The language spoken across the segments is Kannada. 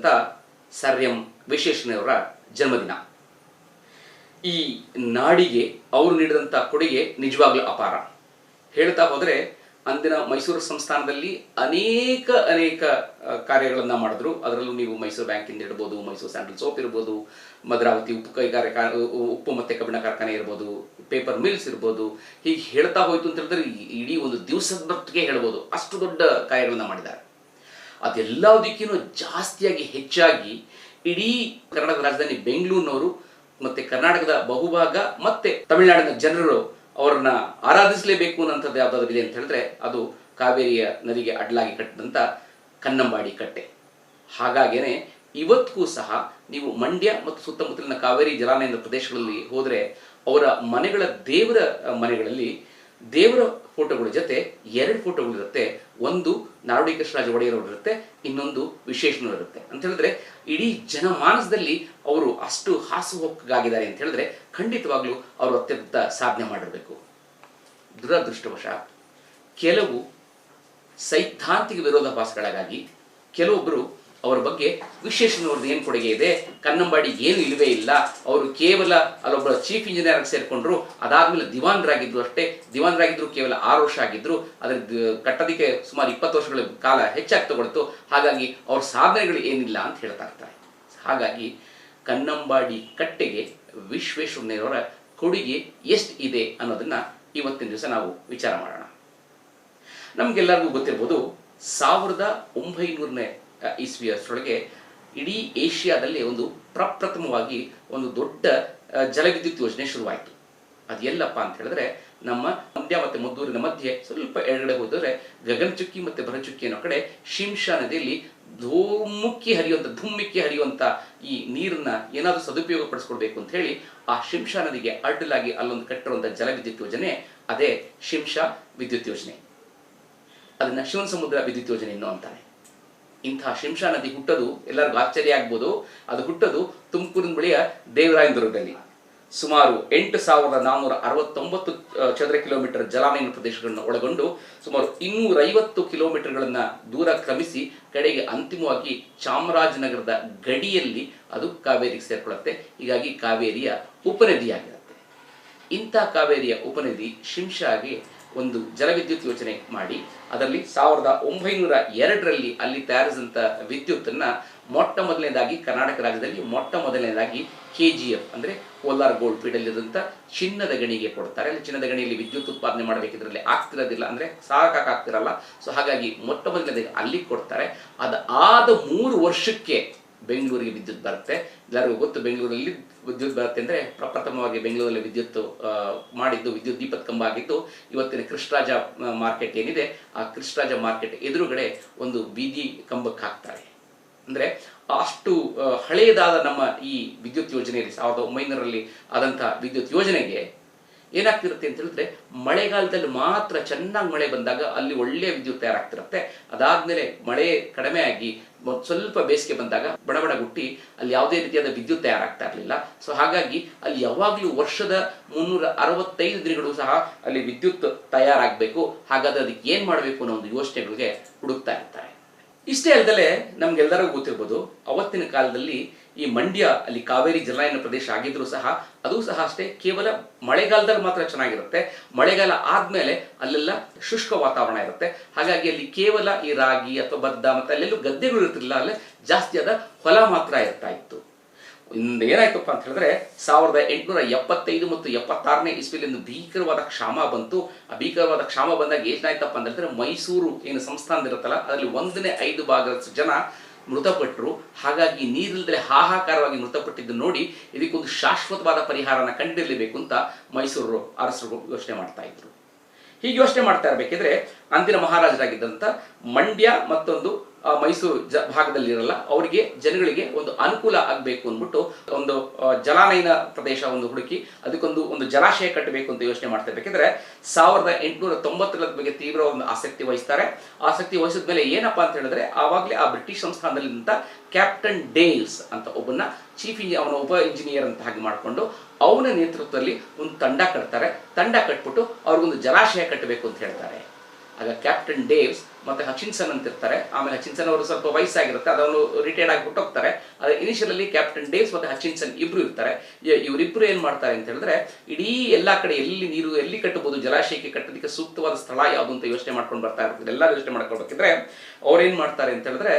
ಆಗಿದ್ದಂಥ ಸರ್ ಎಂ ವಿಶ್ವೇಶ್ವರಯ್ಯವರ ಜನ್ಮದಿನ. ಈ ನಾಡಿಗೆ ಅವರು ನೀಡಿದಂಥ ಕೊಡುಗೆ ನಿಜವಾಗ್ಲೂ ಅಪಾರ. ಹೇಳ್ತಾ ಹೋದರೆ ಅಂದಿನ ಮೈಸೂರು ಸಂಸ್ಥಾನದಲ್ಲಿ ಅನೇಕ ಅನೇಕ ಕಾರ್ಯಗಳನ್ನು ಮಾಡಿದ್ರು. ಅದರಲ್ಲೂ ನೀವು ಮೈಸೂರು ಬ್ಯಾಂಕಿಂದ ಇರ್ಬೋದು, ಮೈಸೂರು ಸ್ಯಾಂಡಲ್ ಸೋಪ್ ಇರ್ಬೋದು ಭದ್ರಾವತಿ ಉಪ್ಪು ಕೈಗಾರಿಕಾ ಉಪ್ಪು ಮತ್ತು ಕಬ್ಬಿಣ ಕಾರ್ಖಾನೆ ಇರ್ಬೋದು, ಪೇಪರ್ ಮಿಲ್ಸ್ ಇರ್ಬೋದು, ಹೀಗೆ ಹೇಳ್ತಾ ಹೋಯ್ತು ಅಂತ ಹೇಳಿದ್ರೆ ಇಡೀ ಒಂದು ದಿವಸದ ಮಟ್ಟಿಗೆ ಹೇಳ್ಬೋದು. ಅಷ್ಟು ದೊಡ್ಡ ಕಾರ್ಯಗಳನ್ನು ಮಾಡಿದ್ದಾರೆ. ಅದೆಲ್ಲದಕ್ಕಿಂತ ಜಾಸ್ತಿಯಾಗಿ ಹೆಚ್ಚಾಗಿ ಇಡೀ ಕರ್ನಾಟಕ ರಾಜಧಾನಿ ಬೆಂಗಳೂರಿನವರು ಮತ್ತೆ ಕರ್ನಾಟಕದ ಬಹುಭಾಗ ಮತ್ತೆ ತಮಿಳುನಾಡಿನ ಜನರು ಅವರನ್ನ ಆರಾಧಿಸಲೇಬೇಕು ಅನ್ನೋಂಥದ್ದು ಯಾವುದಾದ್ರು ಇದೆ ಅಂತ ಹೇಳಿದ್ರೆ ಅದು ಕಾವೇರಿಯ ನದಿಗೆ ಅಡ್ಡಲಾಗಿ ಕಟ್ಟಿದಂಥ ಕನ್ನಂಬಾಡಿ ಕಟ್ಟೆ. ಹಾಗಾಗೇನೆ ಇವತ್ತಿಗೂ ಸಹ ನೀವು ಮಂಡ್ಯ ಮತ್ತು ಸುತ್ತಮುತ್ತಲಿನ ಕಾವೇರಿ ಜಲಾನಯನ ಪ್ರದೇಶಗಳಲ್ಲಿ ಹೋದರೆ ಅವರ ಮನೆಗಳ ದೇವರ ಮನೆಗಳಲ್ಲಿ ದೇವರ ಫೋಟೋಗಳ ಜೊತೆ ಎರಡು ಫೋಟೋಗಳು ಇರುತ್ತೆ. ಒಂದು ನಾರುಡಿ ಕೃಷ್ಣರಾಜ ಒಡೆಯರ್ ಅವರು ಇರುತ್ತೆ. ಇನ್ನೊಂದು ವಿಶೇಷನವರಿರುತ್ತೆ ಇರುತ್ತೆ. ಅಂತ ಹೇಳಿದ್ರೆ ಇಡೀ ಜನಮಾನಸದಲ್ಲಿ ಅವರು ಅಷ್ಟು ಹಾಸುಹೊಕ್ಕಾಗಿದ್ದಾರೆ ಅಂತ ಹೇಳಿದ್ರೆ ಖಂಡಿತವಾಗ್ಲೂ ಅವರು ಅತ್ಯಂತ ಸಾಧನೆ ಮಾಡಿರಬೇಕು. ದುರದೃಷ್ಟವಶಾತ್ ಕೆಲವು ಸೈದ್ಧಾಂತಿಕ ವಿರೋಧಾಭಾಸಗಳಿಗಾಗಿ ಕೆಲವೊಬ್ಬರು ಅವರ ಬಗ್ಗೆ ವಿಶೇಷಣವ್ರದ್ದು ಏನು ಕೊಡುಗೆ ಇದೆ? ಕನ್ನಂಬಾಡಿ ಏನು ಇಲ್ಲವೇ ಇಲ್ಲ. ಅವರು ಕೇವಲ ಅಲ್ಲೊಬ್ಬ ಚೀಫ್ ಇಂಜಿನಿಯರ್ ಆಗಿ ಸೇರಿಕೊಂಡ್ರು. ಅದಾದ್ಮೇಲೆ ದಿವಾನ್ರಾಗಿದ್ರು ಅಷ್ಟೇ. ದಿವಾನ್ರಾಗಿದ್ರು ಕೇವಲ ಆರು ವರ್ಷ ಆಗಿದ್ರು. ಅದ್ರ ಕಟ್ಟದಕ್ಕೆ ಕಟ್ಟೋದಕ್ಕೆ ಸುಮಾರು ಇಪ್ಪತ್ತು ವರ್ಷಗಳ ಕಾಲ ಹೆಚ್ಚಾಗಿ ತಗೊಳ್ತು. ಹಾಗಾಗಿ ಅವ್ರ ಸಾಧನೆಗಳು ಏನಿಲ್ಲ ಅಂತ ಹೇಳ್ತಾ ಇರ್ತಾರೆ. ಹಾಗಾಗಿ ಕನ್ನಂಬಾಡಿ ಕಟ್ಟೆಗೆ ವಿಶ್ವೇಶ್ವರಯ್ಯನವರ ಕೊಡುಗೆ ಎಷ್ಟು ಇದೆ ಅನ್ನೋದನ್ನ ಇವತ್ತಿನ ದಿವಸ ನಾವು ವಿಚಾರ ಮಾಡೋಣ. ನಮಗೆಲ್ಲರಿಗೂ ಗೊತ್ತಿರ್ಬೋದು, ಸಾವಿರದ ಒಂಬೈನೂರನೇ ಇಸ್ವಿ ಅಷ್ಟರೊಳಗೆ ಇಡೀ ಏಷ್ಯಾದಲ್ಲಿ ಒಂದು ಪ್ರಪ್ರಥಮವಾಗಿ ಒಂದು ದೊಡ್ಡ ಜಲವಿದ್ಯುತ್ ಯೋಜನೆ ಶುರುವಾಯಿತು. ಅದು ಎಲ್ಲಪ್ಪ ಅಂತ ಹೇಳಿದ್ರೆ ನಮ್ಮ ಮಂಡ್ಯ ಮತ್ತು ಮದ್ದೂರಿನ ಮಧ್ಯೆ ಸ್ವಲ್ಪ ಎಡಗಡೆ ಹೋದರೆ ಗಗನಚುಕ್ಕಿ ಮತ್ತು ಭರಚುಕ್ಕಿ ಅನ್ನೋ ಕಡೆ ಶಿಂಶಾ ನದಿಯಲ್ಲಿ ಧೂಮುಕ್ಕಿ ಹರಿಯುವಂಥ ಧುಮ್ಮಿಕ್ಕಿ ಹರಿಯುವಂಥ ಈ ನೀರನ್ನ ಏನಾದರೂ ಸದುಪಯೋಗ ಪಡಿಸ್ಕೊಡ್ಬೇಕು ಅಂತ ಹೇಳಿ ಆ ಶಿಂಶಾ ನದಿಗೆ ಅಡ್ಡಲಾಗಿ ಅಲ್ಲೊಂದು ಕಟ್ಟಿರುವಂಥ ಜಲವಿದ್ಯುತ್ ಯೋಜನೆ, ಅದೇ ಶಿಂಷಾ ವಿದ್ಯುತ್ ಯೋಜನೆ. ಅದನ್ನ ಶಿವನ ಸಮುದ್ರ ವಿದ್ಯುತ್ ಯೋಜನೆ ಇನ್ನು ಅಂತಾನೆ ಇಂತಹ ಶಿಂಷಾ ನದಿ ಹುಟ್ಟದು ಎಲ್ಲರಿಗೂ ಆಶ್ಚರ್ಯ ಆಗ್ಬೋದು. ಅದು ಹುಟ್ಟದು ತುಮಕೂರಿನ ಬಳಿಯ ದೇವರಾಯನದುರ್ಗದಲ್ಲಿ. ಸುಮಾರು ಎಂಟು ಸಾವಿರದ ನಾನ್ನೂರ ಅರವತ್ತೊಂಬತ್ತು ಚದರ ಕಿಲೋಮೀಟರ್ ಜಲಾನಯನ ಪ್ರದೇಶಗಳನ್ನು ಒಳಗೊಂಡು ಸುಮಾರು ಇನ್ನೂರೈವತ್ತು ಕಿಲೋಮೀಟರ್ಗಳನ್ನ ದೂರ ಕ್ರಮಿಸಿ ಕಡೆಗೆ ಅಂತಿಮವಾಗಿ ಚಾಮರಾಜನಗರದ ಗಡಿಯಲ್ಲಿ ಅದು ಕಾವೇರಿಗೆ ಸೇರ್ಕೊಳ್ಳುತ್ತೆ. ಹೀಗಾಗಿ ಕಾವೇರಿಯ ಉಪನದಿಯಾಗಿರುತ್ತೆ. ಇಂಥ ಕಾವೇರಿಯ ಉಪನದಿ ಶಿಂಷಾಗೆ ಒಂದು ಜಲವಿದ್ಯುತ್ ಯೋಜನೆ ಮಾಡಿ, ಅದರಲ್ಲಿ ಸಾವಿರದ ಒಂಬೈನೂರ ಎರಡರಲ್ಲಿ ಅಲ್ಲಿ ತಯಾರಿಸಿದಂಥ ವಿದ್ಯುತ್ತನ್ನು ಮೊಟ್ಟ ಮೊದಲನೇದಾಗಿ ಕರ್ನಾಟಕ ರಾಜ್ಯದಲ್ಲಿ ಮೊಟ್ಟ ಮೊದಲನೇದಾಗಿ ಕೆ ಜಿ ಎಫ್ ಅಂದರೆ ಕೋಲಾರ್ ಗೋಲ್ಡ್ ಫೀಡಲ್ಲಿರುವಂಥ ಚಿನ್ನದ ಗಣಿಗೆ ಕೊಡ್ತಾರೆ. ಅಲ್ಲಿ ಚಿನ್ನದ ಗಣಿಯಲ್ಲಿ ವಿದ್ಯುತ್ ಉತ್ಪಾದನೆ ಮಾಡಬೇಕಿದ್ರಲ್ಲಿ ಆಗ್ತಿರೋದಿಲ್ಲ ಅಂದರೆ ಸಾಕಾಗ್ತಿರಲ್ಲ ಸೊ ಹಾಗಾಗಿ ಮೊಟ್ಟ ಮೊದಲನೇದಾಗಿ ಅಲ್ಲಿ ಕೊಡ್ತಾರೆ. ಅದಾದ ಮೂರು ವರ್ಷಕ್ಕೆ ಬೆಂಗಳೂರಿಗೆ ವಿದ್ಯುತ್ ಬರುತ್ತೆ. ಎಲ್ಲರಿಗೂ ಗೊತ್ತು ಬೆಂಗಳೂರಲ್ಲಿ ವಿದ್ಯುತ್ ಬರುತ್ತೆ ಅಂದರೆ ಪ್ರಪ್ರಥಮವಾಗಿ ಬೆಂಗಳೂರಲ್ಲಿ ವಿದ್ಯುತ್ ಮಾಡಿದ್ದು ವಿದ್ಯುತ್ ದೀಪದ ಕಂಬ ಆಗಿದ್ದು ಇವತ್ತಿನ ಕೃಷ್ಣರಾಜ ಮಾರ್ಕೆಟ್ ಏನಿದೆ, ಆ ಕೃಷ್ಣರಾಜ ಮಾರ್ಕೆಟ್ ಎದುರುಗಡೆ ಒಂದು ಬೀದಿ ಕಂಬಕ್ಕೆ ಹಾಕ್ತಾರೆ. ಅಂದರೆ ಅಷ್ಟು ಹಳೆಯದಾದ ನಮ್ಮ ಈ ವಿದ್ಯುತ್ ಯೋಜನೆಯಲ್ಲಿ, ಸಾವಿರದ ಒಂಬೈನೂರಲ್ಲಿ ಆದಂಥ ವಿದ್ಯುತ್ ಯೋಜನೆಗೆ ಏನಾಗ್ತಿರುತ್ತೆ ಅಂತ ಹೇಳಿದ್ರೆ, ಮಳೆಗಾಲದಲ್ಲಿ ಮಾತ್ರ ಚೆನ್ನಾಗಿ ಮಳೆ ಬಂದಾಗ ಅಲ್ಲಿ ಒಳ್ಳೆ ವಿದ್ಯುತ್ ತಯಾರಾಗ್ತಿರುತ್ತೆ. ಅದಾದ್ಮೇಲೆ ಮಳೆ ಕಡಿಮೆ ಆಗಿ ಸ್ವಲ್ಪ ಬೇಸಿಗೆ ಬಂದಾಗ ಬಡ ಬಡ ಗುಟ್ಟಿ ಅಲ್ಲಿ ಯಾವುದೇ ರೀತಿಯಾದ ವಿದ್ಯುತ್ ತಯಾರಾಗ್ತಾ ಇರಲಿಲ್ಲ. ಸೊ ಹಾಗಾಗಿ ಅಲ್ಲಿ ಯಾವಾಗಲೂ ವರ್ಷದ ಮುನ್ನೂರ ಅರವತ್ತೈದು ದಿನಗಳು ಸಹ ಅಲ್ಲಿ ವಿದ್ಯುತ್ ತಯಾರಾಗಬೇಕು. ಹಾಗಾದ್ರೆ ಅದಕ್ಕೆ ಏನು ಮಾಡಬೇಕು ಅನ್ನೋ ಒಂದು ಯೋಚನೆಗಳಿಗೆ ಹುಡುಕ್ತಾ ಇರ್ತಾರೆ. ಇಷ್ಟೇ ಅಲ್ಲದೆ ನಮ್ಗೆಲ್ಲರಿಗೂ ಗೊತ್ತಿರ್ಬೋದು, ಅವತ್ತಿನ ಕಾಲದಲ್ಲಿ ಈ ಮಂಡ್ಯ, ಅಲ್ಲಿ ಕಾವೇರಿ ಜಲಾಯನ ಪ್ರದೇಶ ಆಗಿದ್ರು ಸಹ, ಅದು ಸಹ ಅಷ್ಟೇ, ಕೇವಲ ಮಳೆಗಾಲದಲ್ಲಿ ಮಾತ್ರ ಚೆನ್ನಾಗಿರುತ್ತೆ. ಮಳೆಗಾಲ ಆದ್ಮೇಲೆ ಅಲ್ಲೆಲ್ಲ ಶುಷ್ಕ ವಾತಾವರಣ ಇರುತ್ತೆ. ಹಾಗಾಗಿ ಅಲ್ಲಿ ಕೇವಲ ಈ ರಾಗಿ ಅಥವಾ ಬದ್ದ ಮತ್ತೆ ಅಲ್ಲೆಲ್ಲೂ ಗದ್ದೆಗಳು ಇರ್ತಿರ್ಲಿಲ್ಲ ಅಲ್ಲೇ ಜಾಸ್ತಿಯಾದ ಹೊಲ ಮಾತ್ರ ಇರ್ತಾ ಇತ್ತು. ಇಂದ ಏನಾಯ್ತಪ್ಪ ಅಂತ ಹೇಳಿದ್ರೆ, ಸಾವಿರದ ಎಂಟುನೂರ ಎಪ್ಪತ್ತೈದು ಮತ್ತು ಎಪ್ಪತ್ತಾರನೇ ಇಸ್ವಿಲಿ ಒಂದು ಭೀಕರವಾದ ಕ್ಷಾಮ ಬಂತು. ಆ ಭೀಕರವಾದ ಕ್ಷಾಮ ಬಂದಾಗ ಏನಾಯ್ತಪ್ಪ ಅಂತ ಹೇಳಿದ್ರೆ ಮೈಸೂರು ಏನು ಸಂಸ್ಥಾನದಿರುತ್ತಲ್ಲ ಅದರಲ್ಲಿ ಒಂದನೇ ಐದು ಭಾಗದಷ್ಟು ಜನ ಮೃತಪಟ್ಟರು ಹಾಗಾಗಿ ನೀರಿಲ್ಲದೆ ಹಾಹಾಕಾರವಾಗಿ ಮೃತಪಟ್ಟಿದ್ದು ನೋಡಿ ಇದಕ್ಕೊಂದು ಶಾಶ್ವತವಾದ ಪರಿಹಾರನ ಕಂಡಿರಲಿಬೇಕು ಅಂತ ಮೈಸೂರು ಅರಸರು ಯೋಚನೆ ಮಾಡ್ತಾ ಇದ್ರು. ಹೀಗೆ ಯೋಚನೆ ಮಾಡ್ತಾ ಇರಬೇಕಿದ್ರೆ ಅಂದಿನ ಮಹಾರಾಜರಾಗಿದ್ದಂಥ ಮಂಡ್ಯ ಮತ್ತೊಂದು ಮೈಸೂರು ಜ ಭಾಗದಲ್ಲಿರಲ್ಲ, ಅವರಿಗೆ ಜನಗಳಿಗೆ ಒಂದು ಅನುಕೂಲ ಆಗಬೇಕು ಅಂದ್ಬಿಟ್ಟು ಒಂದು ಜಲಾನಯನ ಪ್ರದೇಶ ಒಂದು ಹುಡುಕಿ ಅದಕ್ಕೊಂದು ಒಂದು ಜಲಾಶಯ ಕಟ್ಟಬೇಕು ಅಂತ ಯೋಚನೆ ಮಾಡ್ತಾ ಇರ್ಬೇಕಿದ್ರೆ ಸಾವಿರದ ಎಂಟುನೂರ ತೊಂಬತ್ತರ ಬಗ್ಗೆ ತೀವ್ರ ಒಂದು ಆಸಕ್ತಿ ವಹಿಸ್ತಾರೆ. ಆಸಕ್ತಿ ವಹಿಸಿದ ಮೇಲೆ ಏನಪ್ಪಾ ಅಂತ ಹೇಳಿದ್ರೆ, ಆವಾಗಲೇ ಆ ಬ್ರಿಟಿಷ್ ಸಂಸ್ಥಾನದಲ್ಲಿದ್ದಂಥ ಕ್ಯಾಪ್ಟನ್ ಡೇಲ್ಸ್ ಅಂತ ಒಬ್ಬನ ಚೀಫ್ ಇಂಜಿ, ಅವನ ಉಪ ಇಂಜಿನಿಯರ್ ಅಂತ ಹಾಗೆ ಮಾಡಿಕೊಂಡು ಅವನ ನೇತೃತ್ವದಲ್ಲಿ ಒಂದು ತಂಡ ಕಟ್ತಾರೆ. ತಂಡ ಕಟ್ಬಿಟ್ಟು ಅವ್ರಿಗೊಂದು ಜಲಾಶಯ ಕಟ್ಟಬೇಕು ಅಂತ ಹೇಳ್ತಾರೆ. ಆಗ ಕ್ಯಾಪ್ಟನ್ ಡೇವ್ಸ್ ಮತ್ತೆ ಹಚಿನ್ಸನ್ ಅಂತ ಇರ್ತಾರೆ. ಆಮೇಲೆ ಹಚಿನ್ಸನ್ ಅವರು ಸ್ವಲ್ಪ ವಯಸ್ಸಾಗಿರುತ್ತೆ ಅದನ್ನು ರಿಟೈರ್ಡ್ ಆಗಿ ಹೋಗ್ತಾರೆ. ಅದೇ ಇನಿಷಿಯಲಿ ಕ್ಯಾಪ್ಟನ್ ಡೇವ್ಸ್ ಮತ್ತೆ ಹಚಿನ್ಸನ್ ಇಬ್ರು ಇರ್ತಾರೆ. ಇವರಿಬ್ರು ಏನ್ ಮಾಡ್ತಾರೆ ಅಂತ ಹೇಳಿದ್ರೆ, ಇಡೀ ಎಲ್ಲಾ ಕಡೆ ಎಲ್ಲಿ ನೀರು ಎಲ್ಲಿ ಕಟ್ಟಬಹುದು, ಜಲಾಶಯಕ್ಕೆ ಕಟ್ಟೋದಕ್ಕೆ ಸೂಕ್ತವಾದ ಸ್ಥಳ ಯಾವುದು ಅಂತ ಯೋಚನೆ ಮಾಡ್ಕೊಂಡು ಬರ್ತಾ ಇರ್ತಾರೆ. ಎಲ್ಲ ಯೋಚನೆ ಮಾಡ್ಕೊಳ್ಬೇಕಿದ್ರೆ ಅವ್ರೇನ್ ಮಾಡ್ತಾರೆ ಅಂತ ಹೇಳಿದ್ರೆ,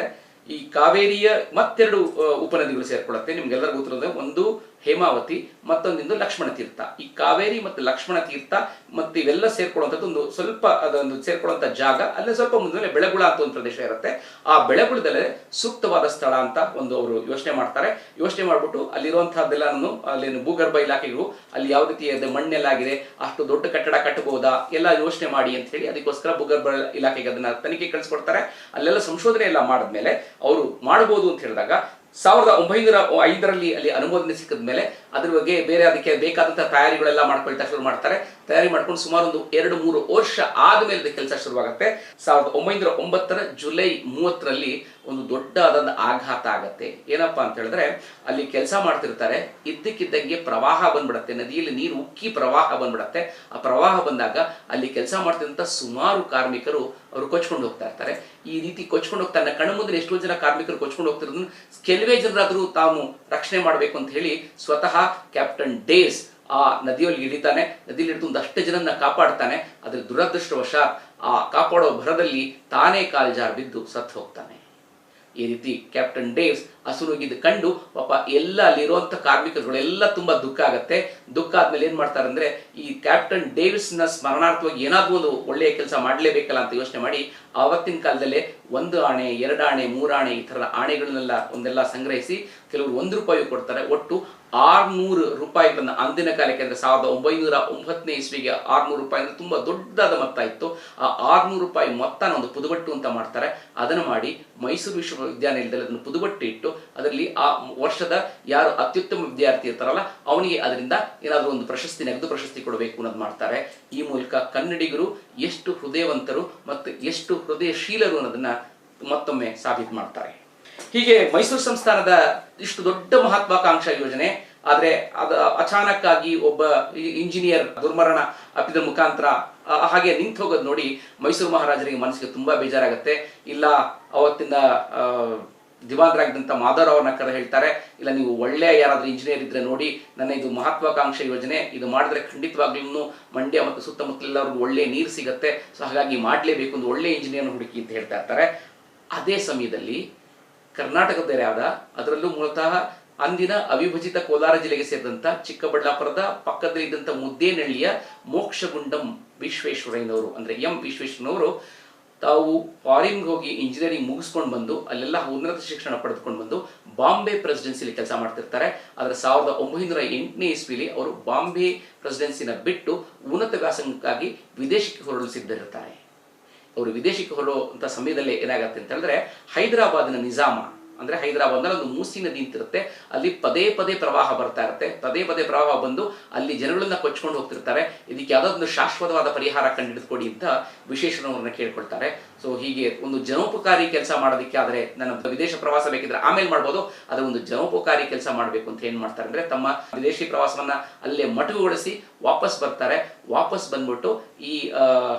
ಈ ಕಾವೇರಿಯ ಮತ್ತೆರಡು ಉಪನದಿಗಳು ಸೇರ್ಕೊಳ್ಳುತ್ತೆ. ನಿಮ್ಗೆಲ್ಲರಿಗೂ ಗೊತ್ತಿರೋದು, ಒಂದು ಹೇಮಾವತಿ ಮತ್ತೊಂದಿಂದು ಲಕ್ಷ್ಮಣ ತೀರ್ಥ. ಈ ಕಾವೇರಿ ಮತ್ತು ಲಕ್ಷ್ಮಣ ತೀರ್ಥ ಮತ್ತು ಇವೆಲ್ಲ ಸೇರ್ಕೊಳ್ಳುವಂಥದ್ದು ಒಂದು ಸ್ವಲ್ಪ ಅದೊಂದು ಸೇರ್ಕೊಳ್ಳುವಂಥ ಜಾಗ, ಅಲ್ಲೇ ಸ್ವಲ್ಪ ಮುಂದೆ ಬೆಳಗುಳ ಅಂತ ಒಂದು ಪ್ರದೇಶ ಇರುತ್ತೆ. ಆ ಬೆಳಗುಳದಲ್ಲೇ ಸೂಕ್ತವಾದ ಸ್ಥಳ ಅಂತ ಒಂದು ಅವರು ಯೋಚನೆ ಮಾಡ್ತಾರೆ. ಯೋಚನೆ ಮಾಡ್ಬಿಟ್ಟು ಅಲ್ಲಿರುವಂತಹದ್ದೆಲ್ಲನೂ ಅಲ್ಲಿ ಭೂಗರ್ಭ ಇಲಾಖೆಗಳು, ಅಲ್ಲಿ ಯಾವ ರೀತಿಯಾದ ಮಣ್ಣೆಲ್ಲಾಗಿದೆ ಅಷ್ಟು ದೊಡ್ಡ ಕಟ್ಟಡ ಕಟ್ಟಬಹುದಾ, ಎಲ್ಲ ಯೋಚನೆ ಮಾಡಿ ಅಂತ ಹೇಳಿ ಅದಕ್ಕೋಸ್ಕರ ಭೂಗರ್ಭ ಇಲಾಖೆಗೆ ಅದನ್ನ ತನಿಖೆ ಕಳಿಸ್ಕೊಡ್ತಾರೆ. ಅಲ್ಲೆಲ್ಲ ಸಂಶೋಧನೆ ಎಲ್ಲ ಮಾಡಿದ್ಮೇಲೆ ಅವರು ಮಾಡಬಹುದು ಅಂತ ಹೇಳಿದಾಗ ಸಾವಿರದ ಒಂಬೈನೂರ ಐದರಲ್ಲಿ ಅಲ್ಲಿ ಅನುಮೋದನೆ ಸಿಕ್ಕಿದ ಮೇಲೆ ಅದ್ರ ಬಗ್ಗೆ ಬೇರೆ ಅದಕ್ಕೆ ಬೇಕಾದಂತಹ ತಯಾರಿಗಳೆಲ್ಲ ಮಾಡ್ಕೊಳ್ತಾ ಶುರು ಮಾಡ್ತಾರೆ. ತಯಾರಿ ಮಾಡ್ಕೊಂಡು ಸುಮಾರು ಒಂದು ಎರಡು ಮೂರು ವರ್ಷ ಆದ್ಮೇಲೆ ಕೆಲಸ ಶುರುವಾಗುತ್ತೆ. ಸಾವಿರದ ಒಂಬೈನೂರ ಒಂಬತ್ತರ ಜುಲೈ ಮೂವತ್ತರಲ್ಲಿ ಒಂದು ದೊಡ್ಡದಾದ ಆಘಾತ ಆಗತ್ತೆ. ಏನಪ್ಪಾ ಅಂತ ಹೇಳಿದ್ರೆ, ಅಲ್ಲಿ ಕೆಲಸ ಮಾಡ್ತಿರ್ತಾರೆ. ಇದ್ದಕ್ಕಿದ್ದಂಗೆ ಪ್ರವಾಹ ಬಂದ್ಬಿಡತ್ತೆ. ನದಿಯಲ್ಲಿ ನೀರು ಉಕ್ಕಿ ಪ್ರವಾಹ ಬಂದ್ಬಿಡತ್ತೆ. ಆ ಪ್ರವಾಹ ಬಂದಾಗ ಅಲ್ಲಿ ಕೆಲಸ ಮಾಡ್ತಿದ್ದಂಥ ಸುಮಾರು ಕಾರ್ಮಿಕರು ಅವರು ಕೊಚ್ಕೊಂಡು ಹೋಗ್ತಾ ಇರ್ತಾರೆ. ಈ ರೀತಿ ಕೊಚ್ಕೊಂಡು ಹೋಗ್ತಾ ನನ್ನ ಕಣ್ಣು ಮುಂದೆ ಎಷ್ಟೋ ಜನ ಕಾರ್ಮಿಕರು ಕೊಚ್ಕೊಂಡು ಹೋಗ್ತಿರೋದನ್ನ ಕೆಲವೇ ಜನರಾದರೂ ತಾವು ರಕ್ಷಣೆ ಮಾಡಬೇಕು ಅಂತ ಹೇಳಿ ಸ್ವತಃ ಕ್ಯಾಪ್ಟನ್ ಡೇಸ್ ಆ ನದಿಯಲ್ಲಿ ಇಳಿತಾನೆ, ನದಿಯಲ್ಲಿ ಹಿಡಿದು ಒಂದಷ್ಟು ಜನನ್ನ ಕಾಪಾಡ್ತಾನೆ. ಅದ್ರ ದುರದೃಷ್ಟವಶಾತ್ ಆ ಕಾಪಾಡೋ ಭರದಲ್ಲಿ ತಾನೇ ಕಾಲ್ಜಾರ್ ಬಿದ್ದು ಸತ್ತು ಹೋಗ್ತಾನೆ. ಈ ರೀತಿ ಕ್ಯಾಪ್ಟನ್ ಡೇವ್ಸ್ ಹಸುರುಗಿದ್ದು ಕಂಡು, ಪಾಪ ಎಲ್ಲ ಅಲ್ಲಿರುವಂಥ ಕಾರ್ಮಿಕರುಗಳೆಲ್ಲ ತುಂಬಾ ದುಃಖ ಆಗುತ್ತೆ. ದುಃಖ ಆದ್ಮೇಲೆ ಏನ್ ಮಾಡ್ತಾರೆ ಅಂದ್ರೆ, ಈ ಕ್ಯಾಪ್ಟನ್ ಡೇವ್ಸ್ನ ಸ್ಮರಣಾರ್ಥವಾಗಿ ಏನಾದ್ರೂ ಒಂದು ಒಳ್ಳೆಯ ಕೆಲಸ ಮಾಡಲೇಬೇಕಲ್ಲ ಅಂತ ಯೋಚನೆ ಮಾಡಿ, ಆವತ್ತಿನ ಕಾಲದಲ್ಲೇ ಒಂದು ಆಣೆ, ಎರಡು ಆಣೆ, ಮೂರು ಆಣೆ ಈ ತರದ ಆಣೆಗಳನ್ನೆಲ್ಲ ಒಂದೆಲ್ಲ ಸಂಗ್ರಹಿಸಿ, ಕೆಲವರು ಒಂದು ರೂಪಾಯಿ ಕೊಡ್ತಾರೆ. ಒಟ್ಟು ಆರ್ನೂರು ರೂಪಾಯಿಗಳನ್ನ ಅಂದಿನ ಕಾಲಕ್ಕೆ ಅಂದ್ರೆ ಸಾವಿರದ ಒಂಬೈನೂರ ಒಂಬತ್ತನೇ ಇಸ್ವಿಗೆ ಆರ್ನೂರು ರೂಪಾಯಿ ಅಂದ್ರೆ ತುಂಬಾ ದೊಡ್ಡದಾದ ಮೊತ್ತ ಇತ್ತು. ಆ ಆರ್ನೂರು ರೂಪಾಯಿ ಮೊತ್ತನ ಒಂದು ಪುದುಬಟ್ಟು ಅಂತ ಮಾಡ್ತಾರೆ. ಅದನ್ನು ಮಾಡಿ ಮೈಸೂರು ವಿಶ್ವವಿದ್ಯಾನಿಲಯದಲ್ಲಿ ಅದನ್ನು ಪುದುಬಟ್ಟು ಇಟ್ಟು ಅದರಲ್ಲಿ ಆ ವರ್ಷದ ಯಾರು ಅತ್ಯುತ್ತಮ ವಿದ್ಯಾರ್ಥಿ ಇರ್ತಾರಲ್ಲ, ಅವನಿಗೆ ಅದರಿಂದ ಏನಾದರೂ ಒಂದು ಪ್ರಶಸ್ತಿ, ನಗದು ಪ್ರಶಸ್ತಿ ಕೊಡಬೇಕು ಅನ್ನೋದು ಮಾಡ್ತಾರೆ. ಈ ಮೂಲಕ ಕನ್ನಡಿಗರು ಎಷ್ಟು ಹೃದಯವಂತರು ಮತ್ತು ಎಷ್ಟು ಹೃದಯಶೀಲರು ಅನ್ನೋದನ್ನ ಮತ್ತೊಮ್ಮೆ ಸಾಬೀತು ಮಾಡ್ತಾರೆ. ಹೀಗೆ ಮೈಸೂರು ಸಂಸ್ಥಾನದ ಇಷ್ಟು ದೊಡ್ಡ ಮಹತ್ವಾಕಾಂಕ್ಷ ಯೋಜನೆ, ಆದ್ರೆ ಅದ ಅಚಾನಕ್ ಆಗಿ ಒಬ್ಬ ಇಂಜಿನಿಯರ್ ದುರ್ಮರಣ ಅಪ್ಪಿದ ಮುಖಾಂತರ ಹಾಗೆ ನಿಂತು ಹೋಗೋದು ನೋಡಿ ಮೈಸೂರು ಮಹಾರಾಜರಿಗೆ ಮನಸ್ಸಿಗೆ ತುಂಬಾ ಬೇಜಾರಾಗುತ್ತೆ. ಇಲ್ಲ ಅವತ್ತಿನ ದಿವಾನರಾಗಿದ್ದಂಥ ಮಾಧವರಾವ್ ಅವ್ರನ್ನ ಕರೆ ಹೇಳ್ತಾರೆ, ಇಲ್ಲ, ನೀವು ಒಳ್ಳೆ ಯಾರಾದ್ರೂ ಇಂಜಿನಿಯರ್ ಇದ್ರೆ ನೋಡಿ ನನ್ನ ಇದು ಮಹತ್ವಾಕಾಂಕ್ಷೆ ಯೋಜನೆ, ಇದು ಮಾಡಿದ್ರೆ ಖಂಡಿತವಾಗ್ಲೂ ಮಂಡ್ಯ ಮತ್ತು ಸುತ್ತಮುತ್ತಲೆಲ್ಲರಿಗೂ ಒಳ್ಳೆ ನೀರು ಸಿಗತ್ತೆ, ಸೊ ಹಾಗಾಗಿ ಮಾಡಲೇಬೇಕು ಒಂದು ಒಳ್ಳೆ ಇಂಜಿನಿಯರ್ ಹುಡುಕಿ ಅಂತ ಹೇಳ್ತಾ ಇರ್ತಾರೆ. ಅದೇ ಸಮಯದಲ್ಲಿ ಕರ್ನಾಟಕದ ಆದ ಅದರಲ್ಲೂ ಮೂಲತಃ ಅಂದಿನ ಅವಿಭಜಿತ ಕೋಲಾರ ಜಿಲ್ಲೆಗೆ ಸೇರಿದಂತ ಚಿಕ್ಕಬಳ್ಳಾಪುರದ ಪಕ್ಕದಲ್ಲಿ ಇದ್ದಂತ ಮುದ್ದೇನಹಳ್ಳಿಯ ಮೋಕ್ಷಗುಂಡಂ ವಿಶ್ವೇಶ್ವರಯ್ಯನವರು, ಅಂದ್ರೆ ಎಂ ವಿಶ್ವೇಶ್ವರನವರು ತಾವು ಫಾರಿನ್ಗೆ ಹೋಗಿ ಇಂಜಿನಿಯರಿಂಗ್ ಮುಗಿಸ್ಕೊಂಡು ಬಂದು, ಅಲ್ಲೆಲ್ಲ ಉನ್ನತ ಶಿಕ್ಷಣ ಪಡೆದುಕೊಂಡು ಬಂದು ಬಾಂಬೆ ಪ್ರೆಸಿಡೆನ್ಸಿಲಿ ಕೆಲಸ ಮಾಡ್ತಿರ್ತಾರೆ. ಆದರೆ ಸಾವಿರದ ಒಂಬೈನೂರ ಎಂಟನೇ ಇಸ್ವಿಲಿ ಅವರು ಬಾಂಬೆ ಪ್ರೆಸಿಡೆನ್ಸಿನ ಬಿಟ್ಟು ಉನ್ನತ ವ್ಯಾಸಂಗಕ್ಕಾಗಿ ವಿದೇಶಕ್ಕೆ ಹೊರಡಲು ಸಿದ್ಧರಿರ್ತಾರೆ ಅವರು ವಿದೇಶಕ್ಕೆ ಹೊರಡುವಂಥ ಸಮಯದಲ್ಲೇ ಏನಾಗತ್ತೆ ಅಂತ ಹೇಳಿದ್ರೆ ಹೈದರಾಬಾದಿನ ನಿಜಾಮ, ಅಂದ್ರೆ ಹೈದರಾಬಾದ್ನಲ್ಲಿ ಒಂದು ಮೂಸಿ ನದಿ ಅಂತಿರುತ್ತೆ ಅಲ್ಲಿ ಪದೇ ಪದೇ ಪ್ರವಾಹ ಬರ್ತಾ ಇರುತ್ತೆ. ಪದೇ ಪದೇ ಪ್ರವಾಹ ಬಂದು ಅಲ್ಲಿ ಜನಗಳನ್ನ ಕೊಚ್ಕೊಂಡು ಹೋಗ್ತಿರ್ತಾರೆ. ಇದಕ್ಕೆ ಯಾವುದಾದ್ರು ಶಾಶ್ವತವಾದ ಪರಿಹಾರ ಕಂಡು ಹಿಡಿದುಕೊಡಿ ಅಂತ ವಿಶೇಷಣವನ್ನ ಕೇಳ್ಕೊಳ್ತಾರೆ. ಸೊ ಹೀಗೆ ಒಂದು ಜನೋಪಕಾರಿ ಕೆಲಸ ಮಾಡೋದಕ್ಕೆ ಆದರೆ ನನ್ನ ವಿದೇಶ ಪ್ರವಾಸ ಬೇಕಿದ್ರೆ ಆಮೇಲೆ ಮಾಡ್ಬೋದು. ಅದು ಒಂದು ಜನೋಪಕಾರಿ ಕೆಲಸ ಮಾಡಬೇಕು ಅಂತ ಏನು ಮಾಡ್ತಾರೆ ಅಂದ್ರೆ ತಮ್ಮ ವಿದೇಶಿ ಪ್ರವಾಸವನ್ನ ಅಲ್ಲೇ ಮಟುಗೊಳಿಸಿ ವಾಪಸ್ ಬರ್ತಾರೆ. ವಾಪಸ್ ಬಂದ್ಬಿಟ್ಟು ಈ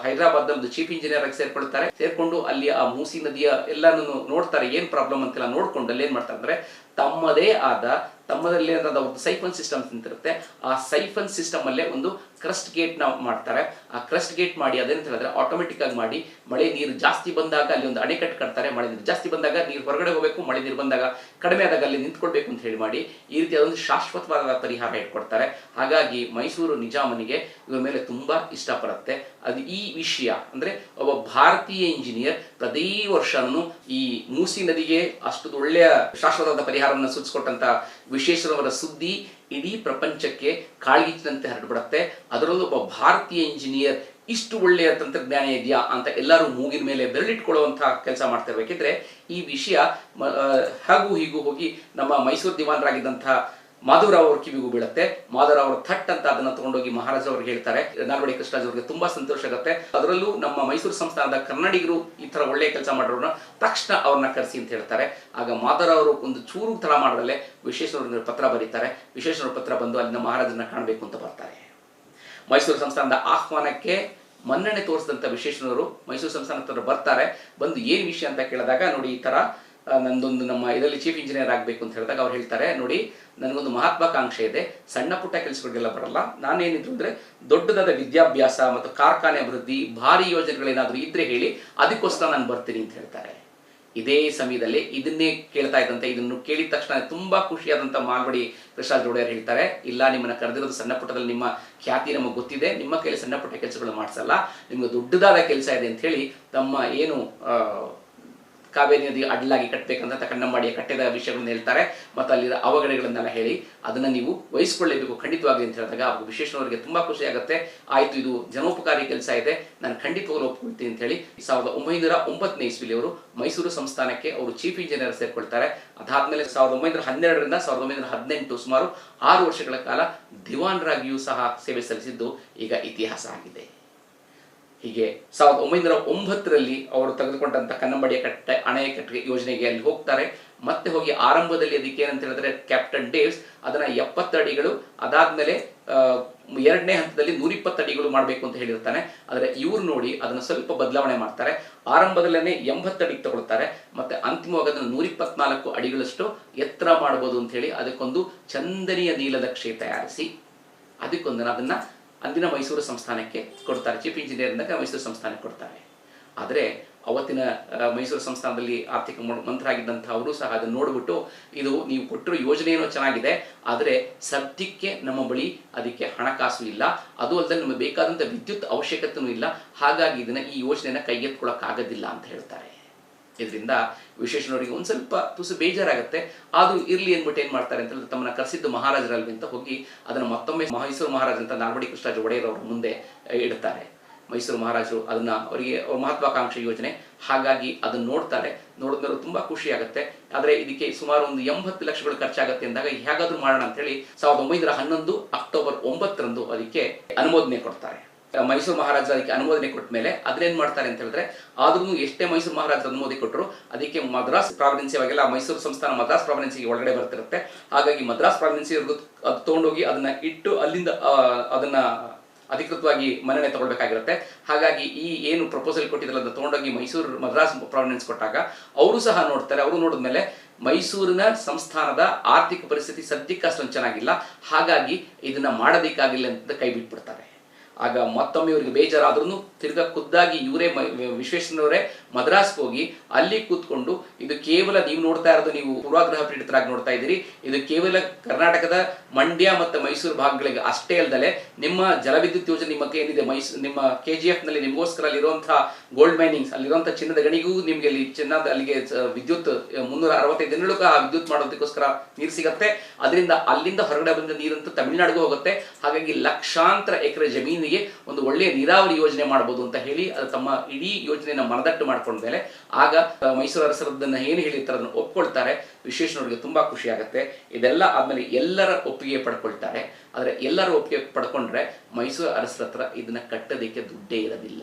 ಹೈದರಾಬಾದ್ ಒಂದು ಚೀಫ್ ಇಂಜಿನಿಯರ್ ಆಗಿ ಸೇರ್ಕೊಳ್ತಾರೆ. ಸೇರ್ಕೊಂಡು ಅಲ್ಲಿ ಆ ಮೂಸಿ ನದಿಯ ಎಲ್ಲಾನು ನೋಡ್ತಾರೆ. ಏನ್ ಪ್ರಾಬ್ಲಮ್ ಅಂತೆಲ್ಲ ನೋಡ್ಕೊಂಡು ಅಲ್ಲಿ ಏನ್ ಮಾಡ್ತಾರೆ ಅಂದ್ರೆ ತಮ್ಮದೇ ಆದ ತಮ್ಮದಲ್ಲಿ ಅಂತ ಒಂದು ಸೈಫನ್ ಸಿಸ್ಟಮ್ ಅಂತಿರುತ್ತೆ ಆ ಸೈಫನ್ ಸಿಸ್ಟಮ್ ಅಲ್ಲೇ ಒಂದು ಕ್ರಸ್ಟ್ ಗೇಟ್ನ ಮಾಡ್ತಾರೆ. ಆ ಕ್ರಸ್ಟ್ ಗೇಟ್ ಮಾಡಿ ಅದೇನಂತ ಹೇಳಿದ್ರೆ ಆಟೋಮೆಟಿಕ್ ಆಗಿ ಮಾಡಿ ಮಳೆ ನೀರು ಜಾಸ್ತಿ ಬಂದಾಗ ಅಲ್ಲಿ ಒಂದು ಅಣೆಕಟ್ಟು ಕಟ್ತಾರೆ. ಮಳೆ ನೀರು ಜಾಸ್ತಿ ಬಂದಾಗ ನೀರು ಹೊರಗಡೆ ಹೋಗಬೇಕು, ಮಳೆ ನೀರು ಬಂದಾಗ ಕಡಿಮೆ ಆದಾಗ ಅಲ್ಲಿ ನಿಂತ್ಕೊಳ್ಬೇಕು ಅಂತ ಹೇಳಿ ಮಾಡಿ ಈ ರೀತಿ ಅದೊಂದು ಶಾಶ್ವತವಾದ ಪರಿಹಾರ ಇಟ್ಕೊಡ್ತಾರೆ ಹಾಗಾಗಿ ಮೈಸೂರು ನಿಜಾಮನಿಗೆ ಇವ್ರ ಮೇಲೆ ತುಂಬಾ ಇಷ್ಟಪಡುತ್ತೆ. ಅದು ಈ ವಿಷಯ ಅಂದ್ರೆ ಒಬ್ಬ ಭಾರತೀಯ ಇಂಜಿನಿಯರ್ ಪ್ರತಿ ವರ್ಷನೂ ಈ ಮೂಸಿ ನದಿಗೆ ಅಷ್ಟು ಒಳ್ಳೆಯ ಶಾಶ್ವತವಾದ ಪರಿಹಾರವನ್ನು ಸೂಚಿಸಿಕೊಟ್ಟಂತ ವಿಶ್ವೇಶ್ವರವರ ಸುದ್ದಿ ಇಡೀ ಪ್ರಪಂಚಕ್ಕೆ ಕಾಳ್ಗಿಚ್ಚಿನಂತೆ ಹರಡ್ಬಿಡತ್ತೆ. ಅದರಲ್ಲೂ ಒಬ್ಬ ಭಾರತೀಯ ಇಂಜಿನಿಯರ್ ಇಷ್ಟು ಒಳ್ಳೆಯ ತಂತ್ರಜ್ಞಾನ ಇದೆಯಾ ಅಂತ ಎಲ್ಲರೂ ಮೂಗಿನ ಮೇಲೆ ಬೆರಳಿಟ್ಕೊಳ್ಳುವಂತಹ ಕೆಲಸ ಮಾಡ್ತಾ ಈ ವಿಷಯ ಹಾಗೂ ಹೀಗೂ ಹೋಗಿ ನಮ್ಮ ಮೈಸೂರು ದಿವಾನರಾಗಿದ್ದಂತಹ ಮಾಧವರಾವ್ ಅವ್ರ ಕಿವಿಗೂ ಬೀಳುತ್ತೆ. ಮಾಧವರಾವ್ ಅವರು ಥಟ್ ಅಂತ ಅದನ್ನ ತಗೊಂಡೋಗಿ ಮಹಾರಾಜ ಅವ್ರಿಗೆ ಹೇಳ್ತಾರೆ. ನಾಲ್ವಡಿ ಕೃಷ್ಣರಾಜ್ ತುಂಬಾ ಸಂತೋಷ ಆಗುತ್ತೆ. ಅದರಲ್ಲೂ ನಮ್ಮ ಮೈಸೂರು ಸಂಸ್ಥಾನದ ಕನ್ನಡಿಗರು ಈ ತರ ಒಳ್ಳೆ ಕೆಲಸ ಮಾಡೋರನ್ನ ತಕ್ಷಣ ಅವ್ರನ್ನ ಕರೆಸಿ ಅಂತ ಹೇಳ್ತಾರೆ. ಆಗ ಮಾಧವರಾವ್ ಅವರು ಒಂದು ಚೂರು ತರ ಮಾಡದಲ್ಲೇ ವಿಶ್ವೇಶ್ವರ ಪತ್ರ ಬರೀತಾರೆ. ವಿಶ್ವೇಶ್ವರ ಪತ್ರ ಬಂದು ಅಲ್ಲಿನ ಮಹಾರಾಜನ ಕಾಣಬೇಕು ಅಂತ ಬರ್ತಾರೆ. ಮೈಸೂರು ಸಂಸ್ಥಾನದ ಆಹ್ವಾನಕ್ಕೆ ಮನ್ನಣೆ ತೋರಿಸಿದಂಥ ವಿಶ್ವೇಶ್ವರವರು ಮೈಸೂರು ಸಂಸ್ಥಾನ ಬರ್ತಾರೆ. ಬಂದು ಏನು ವಿಷಯ ಅಂತ ಕೇಳಿದಾಗ ನೋಡಿ ಈ ಆ, ನಂದೊಂದು ನಮ್ಮ ಇದರಲ್ಲಿ ಚೀಫ್ ಇಂಜಿನಿಯರ್ ಆಗಬೇಕು ಅಂತ ಹೇಳಿದಾಗ ಅವ್ರು ಹೇಳ್ತಾರೆ, ನೋಡಿ, ನನಗೊಂದು ಮಹತ್ವಾಕಾಂಕ್ಷೆ ಇದೆ, ಸಣ್ಣ ಪುಟ್ಟ ಕೆಲಸಗಳಿಗೆಲ್ಲ ಬರಲ್ಲ. ನಾನೇನಿದ್ರು ಅಂದರೆ ದೊಡ್ಡದಾದ ವಿದ್ಯಾಭ್ಯಾಸ ಮತ್ತು ಕಾರ್ಖಾನೆ ಅಭಿವೃದ್ಧಿ, ಭಾರಿ ಯೋಜನೆಗಳೇನಾದರೂ ಇದ್ರೆ ಹೇಳಿ ಅದಕ್ಕೋಸ್ಕರ ನಾನು ಬರ್ತೀನಿ ಅಂತ ಹೇಳ್ತಾರೆ. ಇದೇ ಸಮಯದಲ್ಲಿ ಇದನ್ನೇ ಕೇಳ್ತಾ ಇದ್ದಂತೆ, ಇದನ್ನು ಕೇಳಿದ ತಕ್ಷಣ ತುಂಬಾ ಖುಷಿಯಾದಂಥ ಮಾಲ್ವಡಿ ಪ್ರಸಾದ್ ಜೋಡೆಯರ್ ಹೇಳ್ತಾರೆ, ಇಲ್ಲ, ನಿಮ್ಮನ್ನ ಕರೆದಿರೋದು ಸಣ್ಣ ಪುಟ್ಟದಲ್ಲಿ ನಿಮ್ಮ ಖ್ಯಾತಿ ನಮಗೆ ಗೊತ್ತಿದೆ, ನಿಮ್ಮ ಕೈಲಿ ಸಣ್ಣ ಪುಟ್ಟ ಕೆಲಸಗಳು ಮಾಡಿಸಲ್ಲ, ನಿಮ್ಗೆ ದೊಡ್ಡದಾದ ಕೆಲಸ ಇದೆ ಅಂತ ಹೇಳಿ ತಮ್ಮ ಏನು ಕಾವೇರಿ ನದಿ ಅಡ್ಡಲಾಗಿ ಕಟ್ಟಬೇಕಂತ ಕನ್ನಂಬಾಡಿಯ ಕಟ್ಟೆದ ವಿಷಯಗಳನ್ನ ಹೇಳ್ತಾರೆ. ಮತ್ತು ಅಲ್ಲಿರ ಅವಘಡಗಳನ್ನೆಲ್ಲ ಹೇಳಿ ಅದನ್ನ ನೀವು ವಹಿಸ್ಕೊಳ್ಳೇಬೇಕು ಖಂಡಿತವಾಗಿ ಅಂತ ಹೇಳಿದಾಗ ಅವ್ರಿಗೆ ವಿಶೇಷನವರಿಗೆ ತುಂಬಾ ಖುಷಿ ಆಗುತ್ತೆ. ಆಯ್ತು, ಇದು ಜನೋಪಕಾರಿ ಕೆಲಸ ಇದೆ. ನಾನು ಖಂಡಿತವಾಗ್ಲೂ ಒಪ್ಕೊಳ್ತೀನಿ ಅಂತ ಹೇಳಿ ಸಾವಿರದ ಒಂಬೈನೂರ ಒಂಬತ್ತನೇ ಇಸ್ವಿಲಿ ಅವರು ಮೈಸೂರು ಸಂಸ್ಥಾನಕ್ಕೆ ಅವರು ಚೀಫ್ ಇಂಜಿನಿಯರ್ ಸೇರ್ಕೊಳ್ತಾರೆ. ಅದಾದ್ಮೇಲೆ ಸಾವಿರದ ಒಂಬೈನೂರ ಹನ್ನೆರಡರಿಂದ ಸಾವಿರದ ಒಂಬೈನೂರ ಹದಿನೆಂಟು ಸುಮಾರು ಆರು ವರ್ಷಗಳ ಕಾಲ ದಿವಾನ್ರಾಗಿಯೂ ಸಹ ಸೇವೆ ಸಲ್ಲಿಸಿದ್ದು ಈಗ ಇತಿಹಾಸ ಆಗಿದೆ. ಹೀಗೆ ಸಾವಿರದ ಒಂಬೈನೂರ ಒಂಬತ್ತರಲ್ಲಿ ಅವರು ತೆಗೆದುಕೊಂಡಂಥ ಕನ್ನಂಬಡಿಯ ಕಟ್ಟೆ ಅಣೆಕಟ್ಟೆ ಯೋಜನೆಗೆ ಅಲ್ಲಿ ಹೋಗ್ತಾರೆ. ಮತ್ತೆ ಹೋಗಿ ಆರಂಭದಲ್ಲಿ ಅದಕ್ಕೆ ಏನಂತ ಹೇಳಿದ್ರೆ ಕ್ಯಾಪ್ಟನ್ ಡೇವ್ಸ್ ಅದನ್ನ ಎಪ್ಪತ್ತು ಅಡಿಗಳು, ಅದಾದ್ಮೇಲೆ ಎರಡನೇ ಹಂತದಲ್ಲಿ ನೂರಿಪ್ಪತ್ತು ಅಡಿಗಳು ಮಾಡಬೇಕು ಅಂತ ಹೇಳಿರ್ತಾನೆ. ಆದರೆ ಇವ್ರು ನೋಡಿ ಅದನ್ನ ಸ್ವಲ್ಪ ಬದಲಾವಣೆ ಮಾಡ್ತಾರೆ. ಆರಂಭದಲ್ಲೇ ಎಂಬತ್ತು ಅಡಿಗೆ ತಗೊಳ್ತಾರೆ. ಮತ್ತೆ ಅಂತಿಮವಾಗಿ ಅದನ್ನು ನೂರಿಪ್ಪತ್ನಾಲ್ಕು ಅಡಿಗಳಷ್ಟು ಎತ್ತರ ಮಾಡಬಹುದು ಅಂತ ಹೇಳಿ ಅದಕ್ಕೊಂದು ಚಂದನಿಯ ನೀಲದ ಕ್ಷೇ ತಯಾರಿಸಿ ಅದಕ್ಕೊಂದು ಅದನ್ನ ಅಂದಿನ ಮೈಸೂರು ಸಂಸ್ಥಾನಕ್ಕೆ ಕೊಡ್ತಾರೆ. ಚೀಫ್ ಇಂಜಿನಿಯರ್ ಅಂದಾಗ ಮೈಸೂರು ಸಂಸ್ಥಾನಕ್ಕೆ ಕೊಡ್ತಾರೆ. ಆದರೆ ಅವತ್ತಿನ ಮೈಸೂರು ಸಂಸ್ಥಾನದಲ್ಲಿ ಆರ್ಥಿಕ ಮಂತ್ರ ಅವರು ಸಹ ಅದನ್ನು ನೋಡಿಬಿಟ್ಟು ಇದು ನೀವು ಕೊಟ್ಟಿರೋ ಯೋಜನೆ ಏನೋ ಚೆನ್ನಾಗಿದೆ, ಆದರೆ ಸದ್ಯಕ್ಕೆ ನಮ್ಮ ಬಳಿ ಅದಕ್ಕೆ ಹಣಕಾಸು ಇಲ್ಲ. ಅದು ಅಲ್ಲದೆ ನಮಗೆ ಬೇಕಾದಂಥ ವಿದ್ಯುತ್ ಅವಶ್ಯಕತೆಯೂ ಇಲ್ಲ. ಹಾಗಾಗಿ ಇದನ್ನು ಈ ಯೋಜನೆಯನ್ನು ಕೈಗೆತ್ಕೊಳ್ಳೋಕ್ಕಾಗೋದಿಲ್ಲ ಅಂತ ಹೇಳ್ತಾರೆ. ಇದರಿಂದ ವಿಶೇಷನವರಿಗೆ ಒಂದು ಸ್ವಲ್ಪ ತುಸು ಬೇಜಾರಾಗುತ್ತೆ. ಆದ್ರೂ ಇರ್ಲಿ ಅಂದ್ಬಿಟ್ಟು ಏನು ಮಾಡ್ತಾರೆ ಅಂತ ತಮ್ಮನ್ನ ಕರೆಸಿದ್ದು ಮಹಾರಾಜರಲ್ಲಿ ಅಂತ ಹೋಗಿ ಅದನ್ನ ಮತ್ತೊಮ್ಮೆ ಮೈಸೂರು ಮಹಾರಾಜ ಅಂತ ನಾಲ್ವಡಿ ಕೃಷ್ಣರಾಜ ಒಡೆಯರ್ ಅವರ ಮುಂದೆ ಇಡ್ತಾರೆ. ಮೈಸೂರು ಮಹಾರಾಜರು ಅದನ್ನ ಅವರಿಗೆ ಅವ್ರ ಮಹತ್ವಾಕಾಂಕ್ಷೆ ಯೋಜನೆ. ಹಾಗಾಗಿ ಅದನ್ನ ನೋಡ್ತಾರೆ. ನೋಡಿದ್ಮೇಲೆ ತುಂಬಾ ಖುಷಿ ಆಗುತ್ತೆ ಆದ್ರೆ ಇದಕ್ಕೆ ಸುಮಾರು ಒಂದು ಎಂಬತ್ತು ಲಕ್ಷಗಳು ಖರ್ಚಾಗುತ್ತೆ ಅಂದಾಗ ಹೇಗಾದ್ರೂ ಮಾಡೋಣ ಅಂತ ಹೇಳಿ ಸಾವಿರದ ಒಂಬೈನೂರ ಹನ್ನೊಂದು ಅಕ್ಟೋಬರ್ ಒಂಬತ್ತರಂದು ಅದಕ್ಕೆ ಅನುಮೋದನೆ ಕೊಡ್ತಾರೆ. ಮೈಸೂರು ಮಹಾರಾಜ ಅದಕ್ಕೆ ಅನುಮೋದನೆ ಕೊಟ್ಟ ಮೇಲೆ ಅದನ್ನೇನ್ ಮಾಡ್ತಾರೆ ಅಂತ ಹೇಳಿದ್ರೆ, ಆದ್ರೂ ಎಷ್ಟೇ ಮೈಸೂರು ಮಹಾರಾಜ ಅನುಮೋದನೆ ಕೊಟ್ಟರು ಅದಕ್ಕೆ ಮದ್ರಾಸ್ ಪ್ರಾವಿನೆನ್ಸಿ ಅವಾಗೆಲ್ಲ ಮೈಸೂರು ಸಂಸ್ಥಾನ ಮದ್ರಾಸ್ ಪ್ರಾವಿಡೆನ್ಸಿಗೆ ಒಳಗಡೆ ಬರ್ತಿರುತ್ತೆ. ಹಾಗಾಗಿ ಮದ್ರಾಸ್ ಪ್ರಾವಿಡೆನ್ಸಿ ಅದು ತಗೊಂಡೋಗಿ ಅದನ್ನ ಇಟ್ಟು ಅಲ್ಲಿಂದ ಅದನ್ನ ಅಧಿಕೃತವಾಗಿ ಮನ್ನಣೆ ತಗೊಳ್ಬೇಕಾಗಿರುತ್ತೆ. ಹಾಗಾಗಿ ಈ ಏನು ಪ್ರಪೋಸಲ್ ಕೊಟ್ಟಿದ್ರಲ್ಲ, ಅದನ್ನ ತಗೊಂಡೋಗಿ ಮೈಸೂರು ಮದ್ರಾಸ್ ಪ್ರಾವಿಡೆನ್ಸ್ ಕೊಟ್ಟಾಗ, ಅವರು ಸಹ ನೋಡ್ತಾರೆ, ಅವರು ನೋಡಿದ್ಮೇಲೆ ಮೈಸೂರಿನ ಸಂಸ್ಥಾನದ ಆರ್ಥಿಕ ಪರಿಸ್ಥಿತಿ ಸದ್ಯಕ್ಕೆ ಅಷ್ಟೊಂದು ಚೆನ್ನಾಗಿಲ್ಲ. ಹಾಗಾಗಿ ಇದನ್ನ ಮಾಡಬೇಕಾಗಿಲ್ಲ ಅಂತ ಕೈ ಬಿಟ್ಬಿಡ್ತಾರೆ. ಆಗ ಮತ್ತೊಮ್ಮೆ ಇವರಿಗೆ ಬೇಜಾರಾದ್ರೂ ತಿರ್ಗಾ ಖುದ್ದಾಗಿ ಇವರೇ ವಿಶ್ವೇಶ್ವರವರೇ ಮದ್ರಾಸ್ಗೆ ಹೋಗಿ ಅಲ್ಲಿ ಕೂತ್ಕೊಂಡು ಇದು ಕೇವಲ ನೀವು ನೋಡ್ತಾ ಇರೋದು ನೀವು ಪೂರ್ವಾಗ್ರಹ ಪೀಡಿತರಾಗಿ ನೋಡ್ತಾ ಇದ್ದೀರಿ. ಇದು ಕೇವಲ ಕರ್ನಾಟಕದ ಮಂಡ್ಯ ಮತ್ತು ಮೈಸೂರು ಭಾಗಗಳಿಗೆ ಅಷ್ಟೇ ಅಲ್ಲದೆ ನಿಮ್ಮ ಜಲವಿದ್ಯುತ್ ಯೋಜನೆ ನಿಮ್ಮ ಏನಿದೆ? ಮೈಸೂರು ನಿಮ್ಮ ಕೆ ಜಿ ಎಫ್ನಲ್ಲಿ ನಿಮಗೋಸ್ಕರ ಅಲ್ಲಿರುವಂತಹ ಗೋಲ್ಡ್ ಮೈನಿಂಗ್ಸ್ ಅಲ್ಲಿರುವಂತಹ ಚಿನ್ನದ ಗಣಿಗೂ ನಿಮಗೆ ಅಲ್ಲಿ ಚಿನ್ನದ ಅಲ್ಲಿಗೆ ವಿದ್ಯುತ್, ಮುನ್ನೂರ ಅರವತ್ತೈದು ದಿನಗಳು ಆ ವಿದ್ಯುತ್ ಮಾಡೋದಕ್ಕೋಸ್ಕರ ನೀರು ಸಿಗತ್ತೆ. ಅದರಿಂದ ಅಲ್ಲಿಂದ ಹೊರಗಡೆ ಬಂದ ನೀರಂತೂ ತಮಿಳುನಾಡಿಗೂ ಹೋಗುತ್ತೆ. ಹಾಗಾಗಿ ಲಕ್ಷಾಂತರ ಎಕರೆ ಜಮೀನಿಗೆ ಒಂದು ಒಳ್ಳೆಯ ನೀರಾವರಿ ಯೋಜನೆ ಮಾಡಬಹುದು ಅಂತ ಹೇಳಿ ತಮ್ಮ ಇಡೀ ಯೋಜನೆಯನ್ನ ಮನದಟ್ಟು ಮಾಡ್ಕೊಂಡ್ಮೇಲೆ ಆಗ ಮೈಸೂರು ಅರಸರದನ್ನ ಏನು ಹೇಳಿರ್ತಾರೆ ಅದನ್ನು ಒಪ್ಕೊಳ್ತಾರೆ. ವಿಶ್ವೇಶ್ವರರಿಗೆ ತುಂಬಾ ಖುಷಿ ಆಗುತ್ತೆ. ಇದೆಲ್ಲ ಆದ್ಮೇಲೆ ಎಲ್ಲರ ಒಪ್ಪಿಗೆ ಪಡ್ಕೊಳ್ತಾರೆ. ಆದ್ರೆ ಎಲ್ಲರ ಒಪ್ಪಿಗೆ ಪಡ್ಕೊಂಡ್ರೆ ಮೈಸೂರು ಅರಸರ ಹತ್ರ ಇದನ್ನ ಕಟ್ಟೋದಕ್ಕೆ ದುಡ್ಡೇ ಇರೋದಿಲ್ಲ.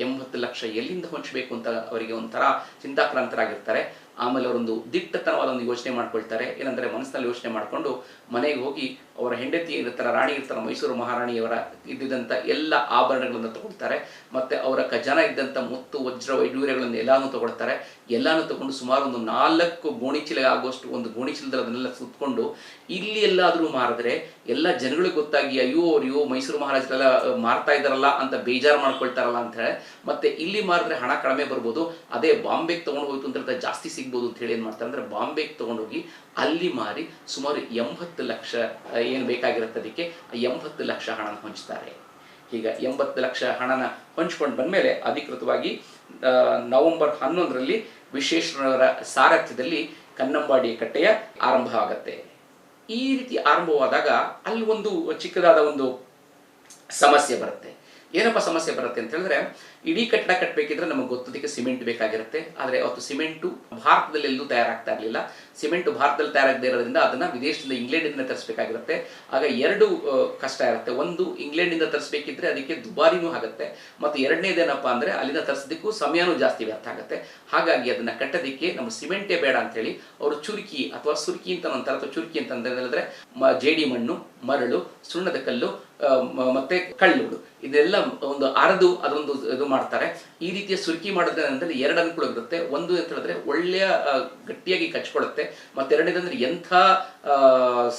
ಎಂಬತ್ತು ಲಕ್ಷ ಎಲ್ಲಿಂದ ಹೊಂಚಬೇಕು ಅಂತ ಅವರಿಗೆ ಒಂಥರ ಚಿಂತಾಕ್ರಾಂತರಾಗಿರ್ತಾರೆ. ಆಮೇಲೆ ಅವರೊಂದು ದಿಟ್ಟತರವಾದ ಒಂದು ಯೋಚನೆ ಮಾಡ್ಕೊಳ್ತಾರೆ. ಏನಂದ್ರೆ ಮನಸ್ಸಿನಲ್ಲಿ ಯೋಚನೆ ಮಾಡಿಕೊಂಡು ಮನೆಗೆ ಹೋಗಿ ಅವರ ಹೆಂಡತಿ ಇರ್ತಾರ ರಾಣಿ ಇರ್ತಾರ ಮೈಸೂರು ಮಹಾರಾಣಿಯವರ ಇದ್ದಿದ್ದಂಥ ಎಲ್ಲ ಆಭರಣಗಳನ್ನು ತಗೊಳ್ತಾರೆ. ಮತ್ತೆ ಅವರ ಖಜಾನ ಇದ್ದಂಥ ಮುತ್ತು, ವಜ್ರ, ವೈಡೂರ್ಯಗಳನ್ನು ಎಲ್ಲಾನು ತಗೊಳ್ತಾರೆ. ಎಲ್ಲಾನು ತಗೊಂಡು ಸುಮಾರು ಒಂದು ನಾಲ್ಕು ಗೋಣಿಚೀಲ ಆಗುವಷ್ಟು ಒಂದು ಗೋಣಿಚೀಲದಲ್ಲಿ ಅದನ್ನೆಲ್ಲ ಸುತ್ತಕೊಂಡು ಇಲ್ಲಿ ಎಲ್ಲಾದ್ರೂ ಮಾರಿದ್ರೆ ಎಲ್ಲ ಜನಗಳಿಗೆ ಗೊತ್ತಾಗಿ, ಅಯ್ಯೋ ಅಯ್ಯೋ ಮೈಸೂರು ಮಹಾರಾಜರೆಲ್ಲ ಮಾರ್ತಾ ಇದ್ದಾರಲ್ಲ ಅಂತ ಬೇಜಾರು ಮಾಡ್ಕೊಳ್ತಾರಲ್ಲ ಅಂತ ಹೇಳಿ. ಮತ್ತೆ ಇಲ್ಲಿ ಮಾರಿದ್ರೆ ಹಣ ಕಡಿಮೆ ಬರ್ಬೋದು. ಅದೇ ಬಾಂಬೆಗೆ ತಗೊಂಡು ಹೋಯ್ತು ಅಂತ ಜಾಸ್ತಿ ಜಾಸ್ತಿ ಸಿಗ್ಬೋದು ಅಂತ ಹೇಳಿ ಏನ್ ಮಾಡ್ತಾರೆ ಅಂದ್ರೆ ಬಾಂಬೆಗೆ ತಗೊಂಡೋಗಿ ಅಲ್ಲಿ ಮಾರಿ ಸುಮಾರು ಎಂಬತ್ತು ಲಕ್ಷ ಏನು ಬೇಕಾಗಿರುತ್ತೆ ಅದಕ್ಕೆ ಎಂಬತ್ತು ಲಕ್ಷ ಹಣನ ಹೊಂಚ್ತಾರೆ. ಈಗ ಎಂಬತ್ತು ಲಕ್ಷ ಹಣನ ಹೊಂಚ್ಕೊಂಡು ಬಂದ್ಮೇಲೆ ಅಧಿಕೃತವಾಗಿ ನವೆಂಬರ್ ಹನ್ನೊಂದರಲ್ಲಿ ವಿಶ್ವೇಶ್ವರರ ಸಾರಥ್ಯದಲ್ಲಿ ಕನ್ನಂಬಾಡಿ ಕಟ್ಟೆಯ ಆರಂಭ ಆಗತ್ತೆ. ಈ ರೀತಿ ಆರಂಭವಾದಾಗ ಅಲ್ಲಿ ಒಂದು ಚಿಕ್ಕದಾದ ಒಂದು ಸಮಸ್ಯೆ ಬರುತ್ತೆ. ಏನಪ್ಪ ಸಮಸ್ಯೆ ಬರುತ್ತೆ ಅಂತ ಹೇಳಿದ್ರೆ ಇಡೀ ಕಟ್ಟಡ ಕಟ್ಟಬೇಕಿದ್ರೆ ನಮಗೆ ಗೊತ್ತದಕ್ಕೆ ಸಿಮೆಂಟ್ ಬೇಕಾಗಿರುತ್ತೆ. ಆದರೆ ಅವತ್ತು ಸಿಮೆಂಟು ಭಾರತದಲ್ಲಿ ಎಲ್ಲೂ ತಯಾರಾಗ್ತಾ ಇರಲಿಲ್ಲ. ಸಿಮೆಂಟ್ ಭಾರತದಲ್ಲಿ ತಯಾರಾಗದೇ ಇರೋದ್ರಿಂದ ಅದನ್ನ ವಿದೇಶದಿಂದ ಇಂಗ್ಲೆಂಡಿಂದ ತರಿಸಬೇಕಾಗಿರುತ್ತೆ. ಆಗ ಎರಡು ಕಷ್ಟ ಇರುತ್ತೆ. ಒಂದು, ಇಂಗ್ಲೆಂಡಿಂದ ತರಿಸಬೇಕಿದ್ರೆ ಅದಕ್ಕೆ ದುಬಾರಿನೂ ಆಗುತ್ತೆ. ಮತ್ತು ಎರಡನೇದೇನಪ್ಪ ಅಂದರೆ ಅಲ್ಲಿಂದ ತರಿಸೋದಕ್ಕೂ ಸಮಯನೂ ಜಾಸ್ತಿ ವ್ಯರ್ಥ ಆಗುತ್ತೆ. ಹಾಗಾಗಿ ಅದನ್ನ ಕಟ್ಟೋದಕ್ಕೆ ನಮ್ಮ ಸಿಮೆಂಟೇ ಬೇಡ ಅಂತೇಳಿ ಅವರು ಚುರುಕಿ ಅಥವಾ ಸುರುಕಿ ಅಂತ ಅಂತಾರೆ ಅಥವಾ ಚುರುಕಿ ಅಂತ ಮ, ಜೇಡಿ ಮಣ್ಣು, ಮರಳು, ಸುಣ್ಣದ ಕಲ್ಲು ಮತ್ತೆ ಕಳ್ಳುಗಳು ಇದೆಲ್ಲ ಒಂದು ಅರದು, ಅದೊಂದು ಮಾಡ್ತಾರೆ. ಈ ರೀತಿಯ ಸುರುಕಿ ಅಂದ್ರೆ ಎರಡು ಅನುಕೂಲವಿರುತ್ತೆ ಒಂದು ಅಂತ ಹೇಳಿದ್ರೆ ಒಳ್ಳೆಯ ಗಟ್ಟಿಯಾಗಿ ಕಚ್ಕೊಳ್ಳುತ್ತೆ ಮತ್ತೆ ಎರಡನೇದಂದ್ರೆ ಎಂಥ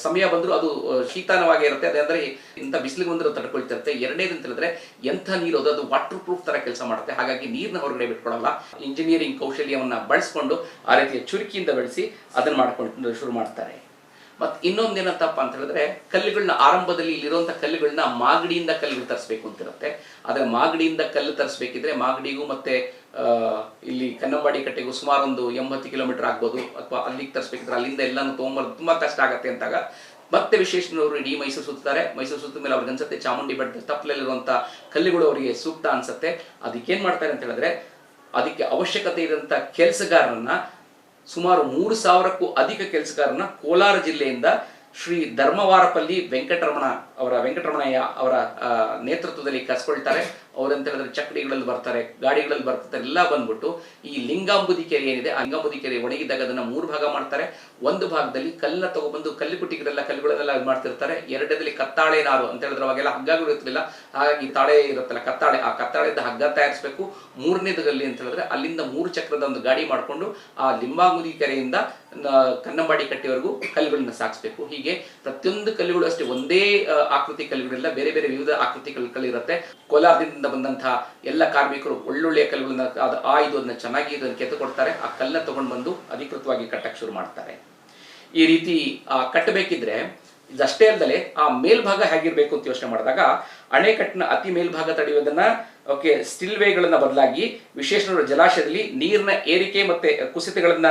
ಸಮಯ ಬಂದರೂ ಅದು ಶೀತನವಾಗಿ ಶೀತನವಾಗೇ ಇರುತ್ತೆ. ಅದಂದ್ರೆ ಇಂಥ ಬಿಸಿಲಿಗೆ ಬಂದರೂ ತಡ್ಕೊಳ್ತಿರುತ್ತೆ. ಎರಡನೇದು ಅಂತ ಹೇಳಿದ್ರೆ ಎಂಥ ನೀರು ಅದು ಅದು ವಾಟರ್ ಪ್ರೂಫ್ ತರ ಕೆಲಸ ಮಾಡುತ್ತೆ. ಹಾಗಾಗಿ ನೀರನ್ನ ಹೊರಗಡೆ ಬಿಟ್ಕೊಳ್ಳಲ್ಲ ಇಂಜಿನಿಯರಿಂಗ್ ಕೌಶಲ್ಯವನ್ನು ಬಳಸ್ಕೊಂಡು ಆ ರೀತಿಯ ಚುರುಕಿಯಿಂದ ಬೆಳೆಸಿ ಅದನ್ನು ಮಾಡ್ಕೊಂಡು ಶುರು ಮಾಡ್ತಾರೆ. ಮತ್ತು ಇನ್ನೊಂದೇನಂತಪ್ಪ ಅಂತ ಹೇಳಿದ್ರೆ ಕಲ್ಲುಗಳನ್ನ ಆರಂಭದಲ್ಲಿ ಇಲ್ಲಿರುವಂಥ ಕಲ್ಲುಗಳನ್ನ ಮಾಗಡಿಯಿಂದ ಕಲ್ಲುಗಳು ತರಿಸ್ಬೇಕು ಅಂತಿರುತ್ತೆ. ಆದರೆ ಮಾಗಡಿಯಿಂದ ಕಲ್ಲು ತರಿಸ್ಬೇಕಿದ್ರೆ ಮಾಗಡಿಗೂ ಮತ್ತೆ ಇಲ್ಲಿ ಕನ್ನಂಬಾಡಿ ಕಟ್ಟೆಗೂ ಸುಮಾರು ಒಂದು ಎಂಬತ್ತು ಕಿಲೋಮೀಟರ್ ಆಗ್ಬೋದು. ಅಥವಾ ಅಲ್ಲಿಗೆ ತರಿಸ್ಬೇಕಿದ್ರೆ ಅಲ್ಲಿಂದ ಎಲ್ಲಾನು ತೊಗೊಂಬರ್, ತುಂಬಾ ಕಷ್ಟ ಆಗುತ್ತೆ ಅಂತಾಗ ಮತ್ತೆ ವಿಶೇಷನವರು ಇಡೀ ಮೈಸೂರು ಸುತ್ತಾರೆ. ಮೈಸೂರು ಸುತ್ತ ಮೇಲೆ ಅವ್ರಿಗೆ ಅನ್ಸುತ್ತೆ ಚಾಮುಂಡಿ ಬೆಟ್ಟದ ತಪ್ಪಲಲ್ಲಿರುವಂಥ ಕಲ್ಲುಗಳು ಅವರಿಗೆ ಸೂಕ್ತ ಅನ್ಸುತ್ತೆ. ಅದಕ್ಕೇನು ಮಾಡ್ತಾರೆ ಅಂತ ಹೇಳಿದ್ರೆ, ಅದಕ್ಕೆ ಅವಶ್ಯಕತೆ ಇರುವಂತ ಕೆಲಸಗಾರರನ್ನ ಸುಮಾರು ಮೂರು ಸಾವಿರಕ್ಕೂ ಅಧಿಕ ಕೆಲಸಗಾರನ ಕೋಲಾರ ಜಿಲ್ಲೆಯಿಂದ ಶ್ರೀ ಧರ್ಮವಾರಪಲ್ಲಿ ವೆಂಕಟರಮಣ ಅವರ ವೆಂಕಟರಮಣಯ್ಯ ಅವರ ನೇತೃತ್ವದಲ್ಲಿ ಕಸ್ಕೊಳ್ತಾರೆ ಅವರಂತ ಹೇಳಿದ್ರೆ ಚಕ್ಡಿಗಳಲ್ಲಿ ಬರ್ತಾರೆ, ಗಾಡಿಗಳಲ್ಲಿ ಬರ್ತಾರೆ, ಎಲ್ಲ ಬಂದ್ಬಿಟ್ಟು ಈ ಲಿಂಗಾಂಬುದಿ ಕೆರೆ ಏನಿದೆ, ಆ ಲಿಂಗಾಂಬುದಿ ಕೆರೆ ಒಣಗಿದಾಗ ಅದನ್ನ ಮೂರು ಭಾಗ ಮಾಡ್ತಾರೆ. ಒಂದು ಭಾಗದಲ್ಲಿ ಕಲ್ಲ ತಗೊಬಂದು ಕಲ್ಲು ಕುಟ್ಟಿಗೆಲ್ಲ ಕಲ್ಲುಗಳನ್ನೆಲ್ಲ ಮಾಡ್ತಿರ್ತಾರೆ. ಎರಡದಲ್ಲಿ ಕತ್ತಾಳೆ ನಾರು ಅಂತ ಹೇಳಿದ್ರೆ ಅವಾಗೆಲ್ಲ ಹಗ್ಗಗಳು ಇರ್ತಿಲ್ಲ ಹಾಗಾಗಿ ತಾಳೆ ಇರುತ್ತಲ್ಲ ಕತ್ತಾಳೆ, ಆ ಕತ್ತಾಳೆಯಿಂದ ಹಗ್ಗ ತಯಾರಿಸಬೇಕು. ಮೂರನೇದಲ್ಲಿ ಅಂತ ಹೇಳಿದ್ರೆ ಅಲ್ಲಿಂದ ಮೂರು ಚಕ್ರದ ಒಂದು ಗಾಡಿ ಮಾಡಿಕೊಂಡು ಆ ಲಿಂಬಾಂಬುದಿ ಕೆರೆಯಿಂದ ಕನ್ನಂಬಾಡಿ ಕಟ್ಟಿವರೆಗೂ ಕಲ್ಲುಗಳನ್ನ ಸಾಗಿಸ್ಬೇಕು ಹೀಗೆ ಪ್ರತಿಯೊಂದು ಕಲ್ಲುಗಳು ಅಷ್ಟೇ ಒಂದೇ ಆಕೃತಿ ಕಲ್ಲುಗಳಿಲ್ಲ ಬೇರೆ ಬೇರೆ ವಿವಿಧ ಆಕೃತಿ ಕಲ್ಲು ಕಲ್ಲಿರುತ್ತೆ ಕೋಲಾರದಿಂದ ಬಂದಂತಹ ಎಲ್ಲ ಕಾರ್ಮಿಕರು ಒಳ್ಳೊಳ್ಳೆಯ ಕಲ್ಲುಗಳನ್ನ ಅದು ಆ ಅದನ್ನ ಚೆನ್ನಾಗಿ ಇದನ್ನ ಕೆತ್ತು ಕೊಡ್ತಾರೆ. ಆ ಕಲ್ಲನ್ನ ತಗೊಂಡು ಬಂದು ಅಧಿಕೃತವಾಗಿ ಕಟ್ಟಕ್ಕೆ ಶುರು ಮಾಡ್ತಾರೆ. ಈ ರೀತಿ ಆ, ಕಟ್ಟಬೇಕಿದ್ರೆ ಇದಷ್ಟೇ ಅಲ್ಲದೆ ಆ ಮೇಲ್ಭಾಗ ಹೇಗಿರ್ಬೇಕು ಅಂತ ಯೋಚನೆ ಮಾಡಿದಾಗ ಅಣೆಕಟ್ಟಿನ ಅತಿ ಮೇಲ್ಭಾಗ ತಡೆಯುವುದನ್ನ ಓಕೆ ಸ್ಟಿಲ್ ವೇಗಳನ್ನ ಬದಲಾಗಿ ವಿಶೇಷ ಜಲಾಶಯದಲ್ಲಿ ನೀರಿನ ಏರಿಕೆ ಮತ್ತೆ ಕುಸಿತಗಳನ್ನ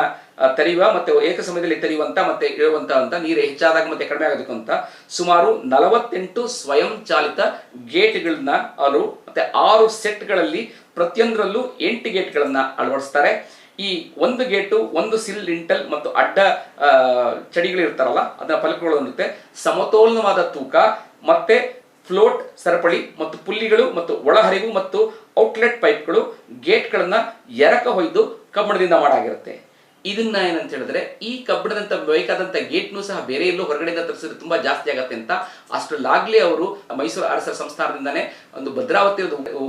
ತೆರೆಯುವ ಮತ್ತೆ ಏಕ ಸಮಯದಲ್ಲಿ ತೆರೆಯುವಂತ ಮತ್ತೆ ಇಳುವಂತ ಅಂತ ನೀರು ಹೆಚ್ಚಾದಾಗ ಮತ್ತೆ ಕಡಿಮೆ ಆಗೋದಕ್ಕಂತ ಸುಮಾರು ನಲವತ್ತೆಂಟು ಸ್ವಯಂ ಚಾಲಿತ ಗೇಟ್ಗಳನ್ನ ಅವರು ಮತ್ತೆ ಆರು ಸೆಟ್ಗಳಲ್ಲಿ ಪ್ರತಿಯೊಂದರಲ್ಲೂ ಎಂಟು ಗೇಟ್ಗಳನ್ನ ಅಳವಡಿಸ್ತಾರೆ. ಈ ಒಂದು ಗೇಟು, ಒಂದು ಸಿಲ್ ಲಿಂಟಲ್ ಮತ್ತು ಅಡ್ಡ ಚಡಿಗಳು ಇರ್ತಾರಲ್ಲ ಅದನ್ನ ಫಲಕಗಳು ಸಮತೋಲನವಾದ ತೂಕ ಮತ್ತೆ ಫ್ಲೋಟ್, ಸರಪಳಿ ಮತ್ತು ಪುಲ್ಲಿಗಳು ಮತ್ತು ಒಳಹರಿವು ಮತ್ತು ಔಟ್ಲೆಟ್ ಪೈಪ್ಗಳು ಗೇಟ್ಗಳನ್ನ ಎರಕ ಹೊಯ್ದು ಕಬ್ಬಣದಿಂದ ಮಾಡಾಗಿರುತ್ತೆ. ಇದನ್ನ ಏನಂತ ಹೇಳಿದ್ರೆ, ಈ ಕಬ್ಬಣದಂತ ಬೇಕಾದಂತ ಗೇಟ್ನು ಸಹ ಬೇರೆ ಎಲ್ಲೂ ಹೊರಗಡೆಯಿಂದ ತರಿಸಿದ್ರೆ ತುಂಬಾ ಜಾಸ್ತಿ ಆಗತ್ತೆ ಅಂತ ಅಷ್ಟರಲ್ಲಾಗ್ಲೇ ಅವರು ಮೈಸೂರು ಅರಸರ ಸಂಸ್ಥಾನದಿಂದಾನೇ ಒಂದು ಭದ್ರಾವತಿ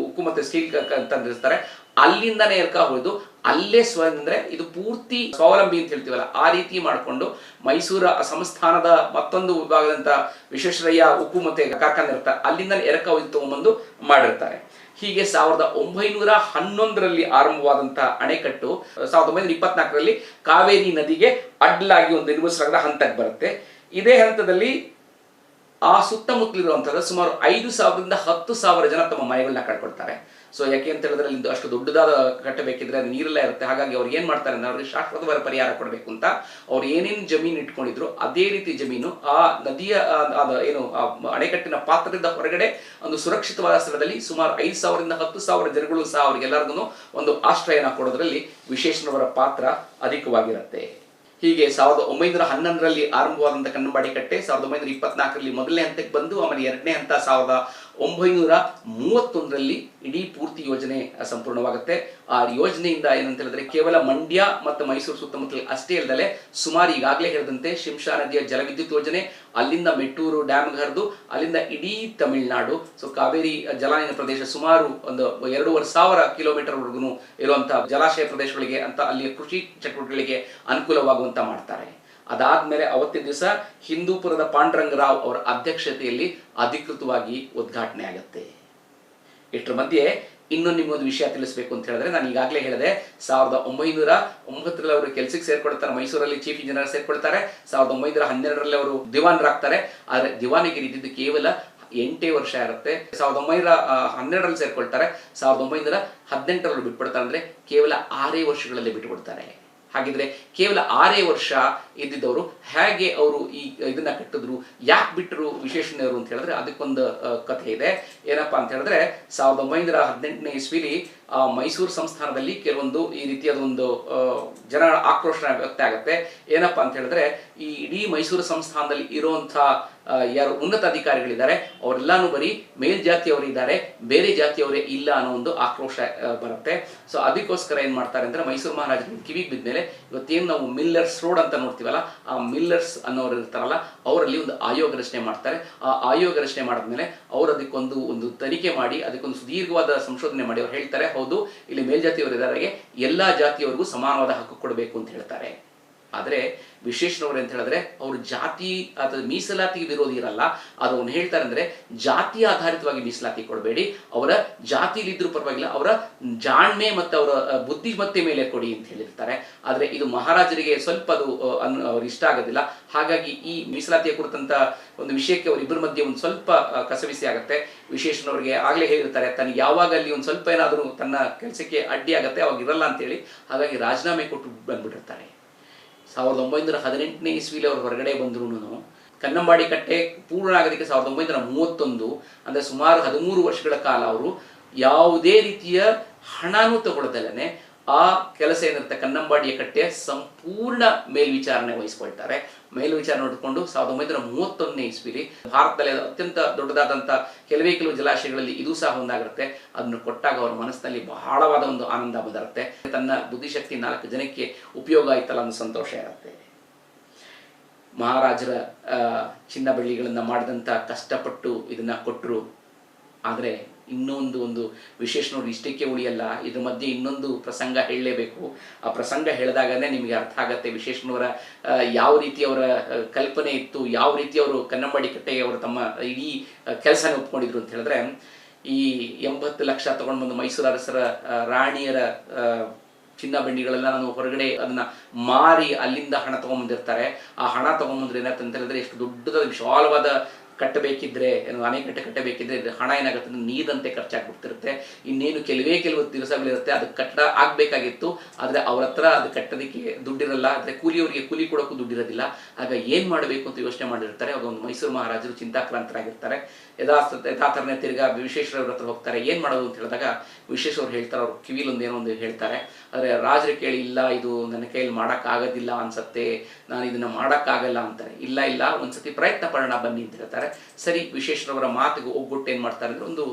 ಉಕ್ಕು ಮತ್ತೆ ಸ್ಟೀಲ್ ತಂದಿರ್ತಾರೆ. ಅಲ್ಲಿಂದಾನೇ ಎರ್ಕ ಹೊಯ್ದು, ಅಲ್ಲೇ ಸ್ವ ಅಂದ್ರೆ ಇದು ಪೂರ್ತಿ ಸ್ವಾವಲಂಬಿ ಅಂತ ಹೇಳ್ತೀವಲ್ಲ, ಆ ರೀತಿ ಮಾಡಿಕೊಂಡು ಮೈಸೂರ ಸಂಸ್ಥಾನದ ಮತ್ತೊಂದು ವಿಭಾಗದಂತ ವಿಶ್ವೇಶ್ವರಯ್ಯ ಉಕ್ಕು ಮತ್ತೆ ಕಾರ್ಖಾನೆ ಇರ್ತಾರೆ ಅಲ್ಲಿಂದ ಎರಕ ತಗೊಂಬಂದು ಮಾಡಿರ್ತಾರೆ. ಹೀಗೆ ಸಾವಿರದ ಒಂಬೈನೂರ ಹನ್ನೊಂದರಲ್ಲಿ ಆರಂಭವಾದಂತಹ ಅಣೆಕಟ್ಟು, ಸಾವಿರದ ಒಂಬೈನೂರ ಇಪ್ಪತ್ನಾಲ್ಕರಲ್ಲಿ ಕಾವೇರಿ ನದಿಗೆ ಅಡ್ಡಲಾಗಿ ಒಂದು ನಿರ್ಮಿಸಲಾದ ಹಂತಕ್ಕೆ ಬರುತ್ತೆ. ಇದೇ ಹಂತದಲ್ಲಿ ಆ ಸುತ್ತಮುತ್ತಲಿರುವಂಥದ್ದು ಸುಮಾರು ಐದು ಸಾವಿರದಿಂದ ಹತ್ತು ಸಾವಿರ ಜನ ತಮ್ಮ ಮನೆಗಳನ್ನ ಕಳ್ಕೊಳ್ತಾರೆ. ಸೊ ಯಾಕೆ ಅಂತ ಹೇಳಿದ್ರೆ ಅಲ್ಲಿ ಅಷ್ಟು ದೊಡ್ಡದಾದ ಕಟ್ಟಬೇಕಿದ್ರೆ ಅದು ನೀರೆಲ್ಲ ಇರುತ್ತೆ. ಹಾಗಾಗಿ ಅವ್ರು ಏನ್ ಮಾಡ್ತಾರೆ ಅಂದ್ರೆ ಅವ್ರಿಗೆ ಶಾಶ್ವತವಾದ ಪರಿಹಾರ ಕೊಡಬೇಕು ಅಂತ ಅವ್ರು ಏನೇನು ಜಮೀನು ಇಟ್ಕೊಂಡಿದ್ರು, ಅದೇ ರೀತಿ ಜಮೀನು ಆ ನದಿಯ ಏನು ಅಣೆಕಟ್ಟಿನ ಪಾತ್ರದಿಂದ ಹೊರಗಡೆ ಒಂದು ಸುರಕ್ಷಿತವಾದ ಸ್ಥಳದಲ್ಲಿ ಸುಮಾರು ಐದು ಸಾವಿರದಿಂದ ಹತ್ತು ಸಾವಿರ ಜನಗಳು ಸಹ ಅವ್ರಿಗೆಲ್ಲರಿಗೂ ಒಂದು ಆಶ್ರಯನ ಕೊಡೋದ್ರಲ್ಲಿ ವಿಶೇಷನವರ ಪಾತ್ರ ಅಧಿಕವಾಗಿರುತ್ತೆ. ಹೀಗೆ ಸಾವಿರದ ಒಂಬೈನೂರ ಹನ್ನೊಂದರಲ್ಲಿ ಆರಂಭವಾದಂಥ ಕನ್ನಂಬಾಡಿ ಕಟ್ಟೆ, ಸಾವಿರದ ಒಂಬೈನೂರ ಇಪ್ಪತ್ನಾಲ್ಕರಲ್ಲಿ ಮೊದಲನೇ ಹಂತಕ್ಕೆ ಬಂದು ಆಮೇಲೆ ಎರಡನೇ ಹಂತ ಸಾವಿರದ ಒಂಬೈನೂರ ಮೂವತ್ತೊಂದರಲ್ಲಿ ಇಡೀ ಪೂರ್ತಿ ಯೋಜನೆ ಸಂಪೂರ್ಣವಾಗುತ್ತೆ. ಆ ಯೋಜನೆಯಿಂದ ಏನಂತ ಹೇಳಿದ್ರೆ ಕೇವಲ ಮಂಡ್ಯ ಮತ್ತು ಮೈಸೂರು ಸುತ್ತಮುತ್ತಲ ಅಷ್ಟೇ ಅಲ್ಲದೆ ಸುಮಾರು ಈಗಾಗಲೇ ಹೇಳಿದಂತೆ ಶಿಂಷಾ ನದಿಯ ಜಲವಿದ್ಯುತ್ ಯೋಜನೆ, ಅಲ್ಲಿಂದ ಮೆಟ್ಟೂರು ಡ್ಯಾಮ್ ಹರಿದು ಅಲ್ಲಿಂದ ಇಡೀ ತಮಿಳುನಾಡು, ಸೊ ಕಾವೇರಿ ಜಲಾನಯನ ಪ್ರದೇಶ ಸುಮಾರು ಒಂದು ಎರಡೂವರೆ ಸಾವಿರ ಕಿಲೋಮೀಟರ್ ವರೆಗೂ ಇರುವಂತಹ ಜಲಾಶಯ ಪ್ರದೇಶಗಳಿಗೆ ಅಂತ ಅಲ್ಲಿಯ ಕೃಷಿ ಚಟುವಟಿಕೆಗಳಿಗೆ ಅನುಕೂಲವಾಗುವಂತ ಮಾಡ್ತಾರೆ. ಅದಾದ್ಮೇಲೆ ಅವತ್ತಿನ ದಿವಸ ಹಿಂದೂಪುರದ ಪಾಂಡುರಂಗರಾವ್ ಅವರ ಅಧ್ಯಕ್ಷತೆಯಲ್ಲಿ ಅಧಿಕೃತವಾಗಿ ಉದ್ಘಾಟನೆ ಆಗುತ್ತೆ. ಇಷ್ಟರ ಮಧ್ಯೆ ಇನ್ನೊಂದು ನಿಮಗೊಂದು ವಿಷಯ ತಿಳಿಸಬೇಕು ಅಂತ ಹೇಳಿದ್ರೆ ನಾನು ಈಗಾಗಲೇ ಹೇಳಿದೆ, ಸಾವಿರದ ಒಂಬೈನೂರ ಒಂಬತ್ತರಲ್ಲಿ ಅವರು ಕೆಲಸಕ್ಕೆ ಸೇರ್ಕೊಳ್ತಾರೆ, ಮೈಸೂರಲ್ಲಿ ಚೀಫ್ ಇಂಜಿನಿಯರ್ ಸೇರ್ಕೊಳ್ತಾರೆ, ಸಾವಿರದ ಒಂಬೈನೂರ ಹನ್ನೆರಡರಲ್ಲಿ ಅವರು ದಿವಾನರಾಗ್ತಾರೆ, ಆದರೆ ದಿವಾನಗಿರಿ ಇದ್ದಿದ್ದು ಕೇವಲ ಎಂಟೇ ವರ್ಷ ಇರುತ್ತೆ. ಸಾವಿರದ ಒಂಬೈನೂರ ಹನ್ನೆರಡರಲ್ಲಿ ಸೇರ್ಕೊಳ್ತಾರೆ, ಸಾವಿರದ ಒಂಬೈನೂರ ಹದಿನೆಂಟರಲ್ಲಿ ಬಿಟ್ಬಿಡ್ತಾರೆ ಅಂದರೆ ಕೇವಲ ಆರೇ ವರ್ಷಗಳಲ್ಲಿ ಬಿಟ್ಬಿಡ್ತಾರೆ. ಹಾಗಿದ್ರೆ ಕೇವಲ ಆರೇ ವರ್ಷ ಇದ್ದಿದ್ದವರು ಹೇಗೆ ಅವರು ಈ ಇದನ್ನ ಕಟ್ಟಿದ್ರು, ಯಾಕೆ ಬಿಟ್ಟರು ವಿಶೇಷಣೆಯವರು ಅಂತ ಹೇಳಿದ್ರೆ ಅದಕ್ಕೊಂದು ಕಥೆ ಇದೆ. ಏನಪ್ಪಾ ಅಂತ ಹೇಳಿದ್ರೆ ಸಾವಿರದ ಒಂಬೈನೂರ ಹದಿನೆಂಟನೇ ಇಸ್ವಿಲಿ ಮೈಸೂರು ಸಂಸ್ಥಾನದಲ್ಲಿ ಕೆಲವೊಂದು ಈ ರೀತಿಯಾದ ಒಂದು ಜನರ ಜನ ಆಕ್ರೋಶ ವ್ಯಕ್ತ ಆಗುತ್ತೆ. ಏನಪ್ಪಾ ಅಂತ ಹೇಳಿದ್ರೆ ಈ ಇಡೀ ಮೈಸೂರು ಸಂಸ್ಥಾನದಲ್ಲಿ ಇರುವಂತಹ ಯಾರು ಉನ್ನತ ಅಧಿಕಾರಿಗಳಿದ್ದಾರೆ, ಅವರೆಲ್ಲಾನು ಬರೀ ಮೇಲ್ಜಾತಿಯವರಿದ್ದಾರೆ ಬೇರೆ ಜಾತಿಯವರೇ ಇಲ್ಲ ಅನ್ನೋ ಒಂದು ಆಕ್ರೋಶ ಬರುತ್ತೆ. ಸೊ ಅದಕ್ಕೋಸ್ಕರ ಏನ್ ಮಾಡ್ತಾರೆ ಅಂದ್ರೆ ಮೈಸೂರು ಮಹಾರಾಜರು ಕಿವಿಗೆ ಬಿದ್ಮೇಲೆ ಇವತ್ತೇನು ನಾವು ಮಿಲ್ಲರ್ಸ್ ರೋಡ್ ಅಂತ ನೋಡ್ತೀವಲ್ಲ, ಆ ಮಿಲ್ಲರ್ಸ್ ಅನ್ನೋರು ಇರ್ತಾರಲ್ಲ, ಅವರಲ್ಲಿ ಒಂದು ಆಯೋಗ ರಚನೆ ಮಾಡ್ತಾರೆ. ಆ ಆಯೋಗ ರಚನೆ ಮಾಡಿದ್ಮೇಲೆ ಅವರು ಅದಕ್ಕೊಂದು ಒಂದು ತನಿಖೆ ಮಾಡಿ, ಅದಕ್ಕೊಂದು ಸುದೀರ್ಘವಾದ ಸಂಶೋಧನೆ ಮಾಡಿ ಅವ್ರು ಹೇಳ್ತಾರೆ, ಹೌದು, ಇಲ್ಲಿ ಮೇಲ್ಜಾತಿಯವರಿದ್ದಾರೆ ಎಲ್ಲಾ ಜಾತಿಯವರಿಗೂ ಸಮಾನವಾದ ಹಕ್ಕು ಕೊಡಬೇಕು ಅಂತ ಹೇಳ್ತಾರೆ. ಆದರೆ ವಿಶೇಷಣವರು ಅಂತ ಹೇಳಿದ್ರೆ, ಅವರು ಜಾತಿ ಅಥವಾ ಮೀಸಲಾತಿ ವಿರೋಧಿ ಇರಲ್ಲ ಅದು ಅವ್ನು ಹೇಳ್ತಾರೆ ಅಂದ್ರೆ ಜಾತಿ ಆಧಾರಿತವಾಗಿ ಮೀಸಲಾತಿ ಕೊಡಬೇಡಿ, ಅವರ ಜಾತಿಲಿದ್ರೂ ಪರವಾಗಿಲ್ಲ, ಅವರ ಜಾಣ್ಮೆ ಮತ್ತು ಅವರ ಬುದ್ಧಿಮತ್ತೆ ಮೇಲೆ ಕೊಡಿ ಅಂತ ಹೇಳಿರ್ತಾರೆ. ಆದ್ರೆ ಇದು ಮಹಾರಾಜರಿಗೆ ಸ್ವಲ್ಪ ಅದು ಅವ್ರ ಇಷ್ಟ ಆಗೋದಿಲ್ಲ. ಹಾಗಾಗಿ ಈ ಮೀಸಲಾತಿಯ ಕುರಿತಂತ ಒಂದು ವಿಷಯಕ್ಕೆ ಅವರಿಬ್ಬರ ಮಧ್ಯೆ ಒಂದು ಸ್ವಲ್ಪ ಕಸವಿಸಿ ಆಗುತ್ತೆ. ವಿಶೇಷನವರಿಗೆ ಆಗಲೇ ಹೇಳಿರ್ತಾರೆ ತನ್ನ ಯಾವಾಗ ಅಲ್ಲಿ ಒಂದು ಸ್ವಲ್ಪ ಏನಾದರೂ ತನ್ನ ಕೆಲಸಕ್ಕೆ ಅಡ್ಡಿ ಆಗುತ್ತೆ, ಅವಾಗ ಇರಲ್ಲ ಅಂತೇಳಿ ಹಾಗಾಗಿ ರಾಜೀನಾಮೆ ಕೊಟ್ಟು ಬಂದ್ಬಿಟ್ಟಿರ್ತಾರೆ. ಸಾವಿರದ ಒಂಬೈನೂರ ಹದಿನೆಂಟನೇ ಇಸ್ವಿಲಿ ಅವರು ಹೊರಗಡೆ ಬಂದ್ರು ಕನ್ನಂಬಾಡಿ ಕಟ್ಟೆ ಪೂರ್ಣ ಆಗೋದಕ್ಕೆ ಸಾವಿರದ ಒಂಬೈನೂರ ಮೂವತ್ತೊಂದು, ಅಂದರೆ ಸುಮಾರು ಹದಿಮೂರು ವರ್ಷಗಳ ಕಾಲ ಅವರು ಯಾವುದೇ ರೀತಿಯ ಹಣನೂ ತಗೊಳ್ಳದಲ್ಲೇ ಆ ಕೆಲಸ ಏನಿರುತ್ತೆ ಕನ್ನಂಬಾಡಿಯ ಕಟ್ಟೆ ಸಂಪೂರ್ಣ ಮೇಲ್ವಿಚಾರಣೆ ವಹಿಸ್ಕೊಳ್ತಾರೆ. ಮೇಲ್ವಿಚಾರಣೆ ನೋಡಿಕೊಂಡು ಸಾವಿರದ ಒಂಬೈನೂರ ಮೂವತ್ತೊಂದನೇ ಇಸ್ವಿಲಿ ಭಾರತದಲ್ಲಿ ಅತ್ಯಂತ ದೊಡ್ಡದಾದಂಥ ಕೆಲವೇ ಕೆಲವು ಜಲಾಶಯಗಳಲ್ಲಿ ಇದು ಸಹ ಒಂದಾಗಿರುತ್ತೆ. ಅದನ್ನು ಕೊಟ್ಟಾಗ ಅವರ ಮನಸ್ಸಿನಲ್ಲಿ ಬಹಳವಾದ ಒಂದು ಆನಂದ ಬದರುತ್ತೆ ತನ್ನ ಬುದ್ಧಿಶಕ್ತಿ ನಾಲ್ಕು ಜನಕ್ಕೆ ಉಪಯೋಗ ಆಯ್ತಲ್ಲ ಅನ್ನೋ ಸಂತೋಷ ಇರುತ್ತೆ. ಮಹಾರಾಜರ ಚಿನ್ನ ಬೆಳ್ಳಿಗಳನ್ನ ಮಾಡಿದಂಥ ಕಷ್ಟಪಟ್ಟು ಇದನ್ನ ಕೊಟ್ಟರು ಆದರೆ ಇನ್ನೊಂದು ಒಂದು ವಿಶೇಷಣವ್ರು ಇಷ್ಟಕ್ಕೆ ಉಳಿಯಲ್ಲ, ಇದ್ರ ಮಧ್ಯೆ ಇನ್ನೊಂದು ಪ್ರಸಂಗ ಹೇಳಲೇಬೇಕು. ಆ ಪ್ರಸಂಗ ಹೇಳಿದಾಗನೇ ನಿಮಗೆ ಅರ್ಥ ಆಗತ್ತೆ. ವಿಶೇಷನವರ ಯಾವ ರೀತಿ ಅವರ ಕಲ್ಪನೆ ಇತ್ತು, ಯಾವ ರೀತಿ ಅವರು ಕನ್ನಂಬಾಡಿ ಕಟ್ಟೆಗೆ ಅವರು ತಮ್ಮ ಇಡೀ ಕೆಲಸನ ಒಪ್ಕೊಂಡಿದ್ರು ಅಂತ ಹೇಳಿದ್ರೆ, ಈ ಎಂಬತ್ತು ಲಕ್ಷ ತಗೊಂಡು ಬಂದು ಮೈಸೂರು ಅರಸರ ರಾಣಿಯರ ಚಿನ್ನ ಬಂಡಿಗಳೆಲ್ಲ ನಾನು ಹೊರಗಡೆ ಅದನ್ನ ಮಾರಿ ಅಲ್ಲಿಂದ ಹಣ ತಗೊಂಡ್ಬಂದಿರ್ತಾರೆ ಆ ಹಣ ತಗೊಂಡ್ಬಂದ್ರೆ ಏನಂತ ಹೇಳಿದ್ರೆ, ಎಷ್ಟು ದೊಡ್ಡದಾದ, ವಿಶಾಲವಾದ ಕಟ್ಟಬೇಕಿದ್ರೆ ಅಣೆಕಟ್ಟೆ ಕಟ್ಟಬೇಕಿದ್ರೆ ಹಣ ಏನಾಗುತ್ತೆ ನೀರಂತೆ ಖರ್ಚಾಗ್ಬಿಡ್ತಿರುತ್ತೆ. ಇನ್ನೇನು ಕೆಲವೇ ಕೆಲವು ದಿವಸಗಳಿರುತ್ತೆ ಅದು ಕಟ್ಟಡ ಆಗ್ಬೇಕಾಗಿತ್ತು, ಆದ್ರೆ ಅವ್ರ ಹತ್ರ ಅದು ಕಟ್ಟೋದಕ್ಕೆ ದುಡ್ಡಿರಲ್ಲ, ಆದ್ರೆ ಕೂಲಿಯವರಿಗೆ ಕೂಲಿ ಕೊಡೋಕ್ಕೂ ದುಡ್ಡಿರೋದಿಲ್ಲ. ಆಗ ಏನ್ ಮಾಡಬೇಕು ಅಂತ ಯೋಚನೆ ಮಾಡಿರ್ತಾರೆ ಅವಾಗ ಒಂದು ಮೈಸೂರು ಮಹಾರಾಜರು ಚಿಂತಾಕ್ರಾಂತರಾಗಿರ್ತಾರೆ. ಯಥಾ ಯಥಾತರನೇ ತಿರ್ಗಾ ವಿಶ್ವೇಶ್ವರವ್ರ ಹತ್ರ ಹೋಗ್ತಾರೆ. ಏನು ಮಾಡೋದು ಅಂತ ಹೇಳಿದಾಗ ವಿಶ್ವೇಶ್ವರ ಹೇಳ್ತಾರೆ, ಅವ್ರು ಕಿವಿಲೊಂದೇನೋ ಒಂದು ಹೇಳ್ತಾರೆ. ಆದರೆ ರಾಜರು ಕೇಳಿ, ಇಲ್ಲ, ಇದು ನನ್ನ ಕೈಯಲ್ಲಿ ಮಾಡೋಕ್ಕಾಗೋದಿಲ್ಲ ಅನ್ಸತ್ತೆ, ನಾನು ಇದನ್ನ ಮಾಡೋಕ್ಕಾಗಲ್ಲ ಅಂತಾರೆ. ಇಲ್ಲ ಇಲ್ಲ, ಒಂದ್ಸತಿ ಪ್ರಯತ್ನ ಪಡೋಣ ಬನ್ನಿ ಅಂತ ಹೇಳ್ತಾರೆ. ಸರಿ ವಿಶ್ವೇಶ್ವರವರ ಮಾತಿಗೆ ಒಗ್ಗೊಟ್ಟು ಏನು ಮಾಡ್ತಾರೆ ಅಂದ್ರೆ ಒಂದು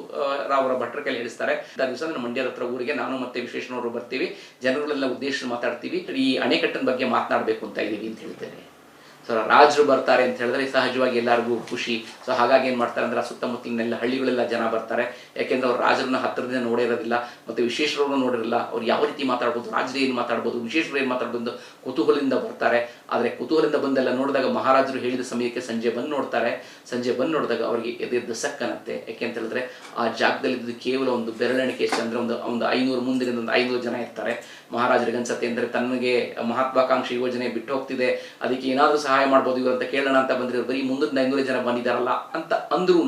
ಅವರ ಭಟ್ರ ಕೈಲಿ ಹೇಳಿಸ್ತಾರೆ ಆ ದಿವಸ ನನ್ನ ಮಂಡ್ಯದ ಹತ್ರ ಊರಿಗೆ ನಾನು ಮತ್ತೆ ವಿಶ್ವೇಶ್ವರವರು ಬರ್ತೀವಿ. ಜನಗಳೆಲ್ಲ ಉದ್ದೇಶ ಮಾತಾಡ್ತೀವಿ. ಈ ಅಣೆಕಟ್ಟಿನ ಬಗ್ಗೆ ಮಾತನಾಡಬೇಕು ಅಂತ ಇದ್ದೀವಿ ಅಂತ ಹೇಳ್ತಾರೆ ಸೊ ರಾಜರು ಬರ್ತಾರೆ ಅಂತ ಹೇಳಿದ್ರೆ ಸಹಜವಾಗಿ ಎಲ್ಲರಿಗೂ ಖುಷಿ. ಸೊ ಹಾಗಾಗಿ ಏನು ಮಾಡ್ತಾರೆ ಅಂದ್ರೆ ಸುತ್ತಮುತ್ತಲಿನಲ್ಲಿ ಹಳ್ಳಿಗಳೆಲ್ಲ ಜನ ಬರ್ತಾರೆ. ಯಾಕೆಂದ್ರೆ ಅವ್ರು ರಾಜರನ್ನ ಹತ್ತಿರದಿಂದ ನೋಡಿರೋದಿಲ್ಲ ಮತ್ತೆ ವಿಶೇಷರನ್ನು ನೋಡಿರಲ್ಲ, ಅವ್ರು ಯಾವ ರೀತಿ ಮಾತಾಡ್ಬೋದು, ರಾಜರು ಏನು ಮಾತಾಡ್ಬೋದು, ವಿಶೇಷರು ಏನು ಮಾತಾಡ್ಬೋದು ಕುತೂಹಲದಿಂದ ಬರ್ತಾರೆ. ಆದರೆ ಕುತೂಹಲದಿಂದ ಬಂದೆಲ್ಲ ನೋಡಿದಾಗ ಮಹಾರಾಜರು ಹೇಳಿದ ಸಮಯಕ್ಕೆ ಸಂಜೆ ಬಂದು ನೋಡ್ತಾರೆ. ಸಂಜೆ ಬಂದು ನೋಡಿದಾಗ ಅವರಿಗೆ ಎದೆದ್ದು ಸಕ್ಕನತ್ತೆ ಯಾಕೆ ಅಂತ ಹೇಳಿದ್ರೆ ಆ ಜಾಗದಲ್ಲಿ ಕೇವಲ ಒಂದು ಬೆರಳೆಣಿಕೆ ಎಷ್ಟು ಅಂದ್ರೆ ಒಂದು ಒಂದು ಐನೂರು ಮುಂದಿನಿಂದ ಒಂದು ಐನೂರು ಜನ ಇರ್ತಾರೆ. ಮಹಾರಾಜರಿಗೆ ಅನ್ಸತ್ತೆ ಅಂದರೆ ತನಗೆ ಮಹತ್ವಾಕಾಂಕ್ಷಿ ಯೋಜನೆ ಬಿಟ್ಟು ಹೋಗ್ತಿದೆ. ಅದಕ್ಕೆ ಏನಾದರೂ ಸಹಾಯ ಮಾಡ್ಬೋದು ಇವರು ಅಂತ ಕೇಳೋಣ ಅಂತ ಬಂದ್ರೆ ಬರೀ ಮುಂದಿನ ಐನೂರು ಜನ ಬಂದಿದ್ದಾರಲ್ಲ ಅಂತ ಅಂದ್ರೂ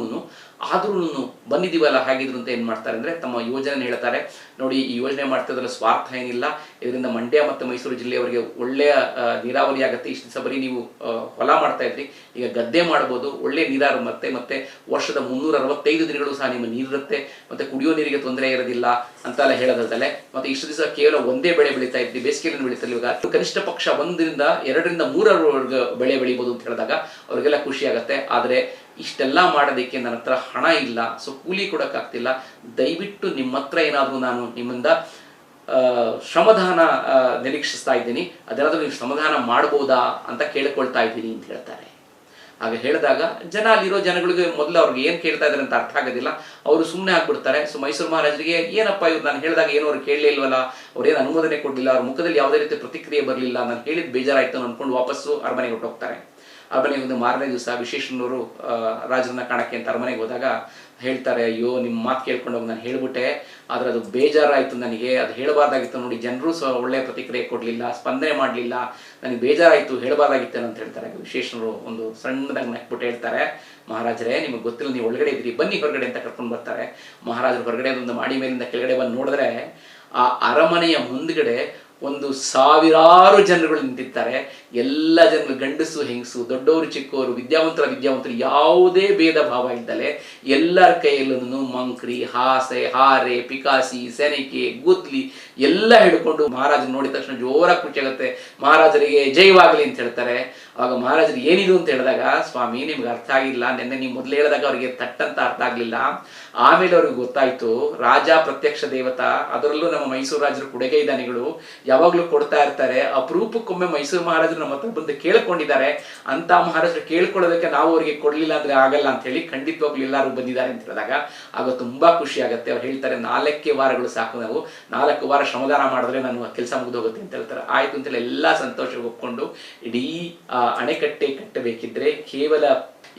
ಆದ್ರೂ ಬಂದಿದ್ದೀವಲ್ಲ ಹಾಗಿದ್ರು ಅಂತ ಏನ್ ಮಾಡ್ತಾರೆ ಅಂದ್ರೆ ತಮ್ಮ ಯೋಜನೆ ಹೇಳ್ತಾರೆ. ನೋಡಿ, ಈ ಯೋಜನೆ ಮಾಡ್ತಿದ್ರೆ ಸ್ವಾರ್ಥ ಏನಿಲ್ಲ. ಇದರಿಂದ ಮಂಡ್ಯ ಮತ್ತು ಮೈಸೂರು ಜಿಲ್ಲೆಯವರಿಗೆ ಒಳ್ಳೆಯ ನೀರಾವರಿ ಆಗುತ್ತೆ. ಇಷ್ಟು ದಿವಸ ಬರೀ ನೀವು ಹೊಲ ಮಾಡ್ತಾ ಇದ್ರಿ. ಈಗ ಗದ್ದೆ ಮಾಡ್ಬೋದು, ಒಳ್ಳೆ ನೀರಾರು ಮತ್ತೆ ಮತ್ತೆ ವರ್ಷದ ಮುನ್ನೂರ ಅರವತ್ತೈದು ದಿನಗಳು ಸಹ ನಿಮ್ಮ ನೀರಿರುತ್ತೆ. ಮತ್ತೆ ಕುಡಿಯೋ ನೀರಿಗೆ ತೊಂದರೆ ಇರೋದಿಲ್ಲ ಅಂತೆಲ್ಲ ಹೇಳೋದಲ್ಲ ಮತ್ತೆ ಇಷ್ಟು ದಿವಸ ಕೇವಲ ಒಂದೇ ಬೆಳೆ ಬೆಳೀತಾ ಇದ್ರಿ ಬೇಸಿಗೆಯಲ್ಲಿ ಬೆಳೀತಾ ಇವಾಗ ಕನಿಷ್ಠ ಪಕ್ಷ ಒಂದರಿಂದ ಎರಡರಿಂದ ಮೂರರವರೆಗೆ ಬೆಳೆ ಬೆಳಿಬೋದು ಅಂತ ಹೇಳಿದಾಗ ಅವರಿಗೆಲ್ಲ ಖುಷಿ ಆಗುತ್ತೆ. ಆದ್ರೆ ಇಷ್ಟೆಲ್ಲ ಮಾಡೋದಕ್ಕೆ ನನ್ನ ಹತ್ರ ಹಣ ಇಲ್ಲ ಸೊ ಕೂಲಿ ಕೊಡೋಕ್ಕಾಗ್ತಿಲ್ಲ ದಯವಿಟ್ಟು ನಿಮ್ಮ ಹತ್ರ ಏನಾದರೂ ನಾನು ನಿಮ್ಮಿಂದ ಶ್ರಮದಾನ ನಿರೀಕ್ಷಿಸ್ತಾ ಇದ್ದೀನಿ. ಅದೆಲ್ಲಾದರೂ ನೀವು ಶ್ರಮದಾನ ಮಾಡ್ಬೋದಾ ಅಂತ ಕೇಳ್ಕೊಳ್ತಾ ಇದ್ದೀನಿ ಅಂತ ಹೇಳ್ತಾರೆ. ಆಗ ಹೇಳಿದಾಗ, ಜನ ಅಲ್ಲಿರೋ ಜನಗಳಿಗೆ ಮೊದಲು ಅವ್ರಿಗೆ ಏನು ಕೇಳ್ತಾ ಇದ್ದಾರೆ ಅಂತ ಅರ್ಥ ಆಗೋದಿಲ್ಲ. ಅವರು ಸುಮ್ಮನೆ ಆಗ್ಬಿಡ್ತಾರೆ. ಸೊ ಮೈಸೂರು ಮಹಾರಾಜರಿಗೆ, ಏನಪ್ಪ ಇವ್ರು, ನಾನು ಹೇಳಿದಾಗ ಏನೋ ಅವ್ರು ಕೇಳಲೇ ಇಲ್ವಲ್ಲ? ಅವ್ರೇನು ಅನುಮೋದನೆ ಕೊಡಲಿಲ್ಲ? ಅವ್ರ ಮುಖದಲ್ಲಿ ಯಾವುದೇ ರೀತಿ ಪ್ರತಿಕ್ರಿಯೆ ಬರಲಿಲ್ಲ? ನಾನು ಹೇಳಿದ ಬೇಜಾರಾಯ್ತು ಅನ್ಕೊಂಡು ವಾಪಸ್ಸು ಅರಮನೆಗೆ ಹೊರಟೋಗ್ತಾರೆ. ಅರಮನೆಗೆ ಒಂದು ಮಾರನೇ ದಿವಸ ವಿಶೇಷನವರು ರಾಜರನ್ನ ಕಾಣಕ್ಕೆ ಅಂತ ಅರಮನೆಗೆ ಹೋದಾಗ ಹೇಳ್ತಾರೆ, ಅಯ್ಯೋ ನಿಮ್ಮ ಮಾತು ಕೇಳ್ಕೊಂಡು ಹೋಗಿ ನಾನು ಹೇಳ್ಬಿಟ್ಟೆ, ಆದ್ರೆ ಅದು ಬೇಜಾರಾಯಿತು ನನಗೆ, ಅದು ಹೇಳಬಾರ್ದಾಗಿತ್ತು ನೋಡಿ, ಜನರು ಸಹ ಒಳ್ಳೆ ಪ್ರತಿಕ್ರಿಯೆ ಕೊಡಲಿಲ್ಲ, ಸ್ಪಂದನೆ ಮಾಡಲಿಲ್ಲ, ನನಗೆ ಬೇಜಾರಾಯಿತು, ಹೇಳಬಾರ್ದಾಗಿತ್ತು ಅಂತ ಹೇಳ್ತಾರೆ ವಿಶೇಷಣರು ಒಂದು ಸಣ್ಣದಾಗಿ ನಕ್ಬಿಟ್ಟು ಹೇಳ್ತಾರೆ, ಮಹಾರಾಜರೇ, ನಿಮಗೆ ಗೊತ್ತಿಲ್ಲ, ನೀವು ಒಳಗಡೆ ಇದ್ರಿ ಬನ್ನಿ ಹೊರಗಡೆ ಅಂತ ಕರ್ಕೊಂಡು ಬರ್ತಾರೆ, ಮಹಾರಾಜರು ಹೊರಗಡೆ ಒಂದು ಮಾಡಿ ಮೇಲಿಂದ ಕೆಳಗಡೆ ಬಂದು ನೋಡಿದ್ರೆ, ಆ ಅರಮನೆಯ ಮುಂದ್ಗಡೆ ಒಂದು ಸಾವಿರಾರು ಜನಗಳು ನಿಂತಿರ್ತಾರೆ ಎಲ್ಲ ಜನರು ಗಂಡಸು, ಹೆಂಗಸು, ದೊಡ್ಡವರು, ಚಿಕ್ಕವರು, ವಿದ್ಯಾವಂತರ, ವಿದ್ಯಾವಂತರು ಯಾವುದೇ ಭೇದ ಭಾವ ಇದ್ದಲೆ ಎಲ್ಲರ ಕೈಯಲ್ಲೂ ಮಂಕ್ರಿ, ಹಾಸೆ, ಹಾರೆ, ಪಿಕಾಸಿ, ಸೆನಿಕೆ, ಗುದ್ಲಿ ಎಲ್ಲ ಹಿಡ್ಕೊಂಡು ಮಹಾರಾಜ ನೋಡಿದ ತಕ್ಷಣ ಜೋರಾಗಿ ಖುಷಿ ಆಗುತ್ತೆ. ಮಹಾರಾಜರಿಗೆ ಜಯವಾಗಲಿ ಅಂತ ಹೇಳ್ತಾರೆ. ಆವಾಗ ಮಹಾರಾಜರು ಏನಿದು ಅಂತ ಹೇಳಿದಾಗ, ಸ್ವಾಮಿ, ನಿಮ್ಗೆ ಅರ್ಥ ಆಗಿಲ್ಲ. ನಿನ್ನೆ ನೀವು ಮೊದಲು ಹೇಳಿದಾಗ ಅವರಿಗೆ ತಟ್ಟಂತ ಅರ್ಥ ಆಗಲಿಲ್ಲ. ಆಮೇಲೆ ಅವ್ರಿಗೆ ಗೊತ್ತಾಯ್ತು, ರಾಜ, ಪ್ರತ್ಯಕ್ಷ ದೇವತಾ, ಅದರಲ್ಲೂ ನಮ್ಮ ಮೈಸೂರು ರಾಜರು ಕೊಡುಗೆ ಯಾವಾಗ್ಲೂ ಕೊಡ್ತಾ ಇರ್ತಾರೆ. ಅಪರೂಪಕ್ಕೊಮ್ಮೆ ಮೈಸೂರು ಮಹಾರಾಜರು ನಮ್ಮ ಹತ್ರ ಬಂದು ಕೇಳ್ಕೊಂಡಿದ್ದಾರೆ ಅಂತ ಮಹಾರಾಷ್ಟ್ರ ಕೇಳ್ಕೊಳ್ಳೋದಕ್ಕೆ ನಾವು ಅವರಿಗೆ ಕೊಡ್ಲಿಲ್ಲ ಅಂದ್ರೆ ಆಗಲ್ಲ ಅಂತ ಹೇಳಿ ಖಂಡಿತವಾಗ್ಲೂ ಎಲ್ಲರೂ ಬಂದಿದ್ದಾರೆ ಅಂತ ಹೇಳಿದಾಗ ಆಗ ತುಂಬಾ ಖುಷಿ ಆಗುತ್ತೆ. ಅವ್ರು ಹೇಳ್ತಾರೆ, ನಾಲ್ಕೇ ವಾರಗಳು ಸಾಕು ನಾವು. ನಾಲ್ಕು ವಾರ ಶ್ರಮದಾನ ಮಾಡಿದ್ರೆ ನಾನು ಕೆಲಸ ಮುಗಿದೋಗುತ್ತೆ ಅಂತ ಹೇಳ್ತಾರೆ. ಆಯ್ತು ಅಂತೇಳಿ ಎಲ್ಲಾ ಸಂತೋಷ ಒಪ್ಕೊಂಡು ಇಡೀ ಅಣೆಕಟ್ಟೆ ಕಟ್ಟಬೇಕಿದ್ರೆ ಕೇವಲ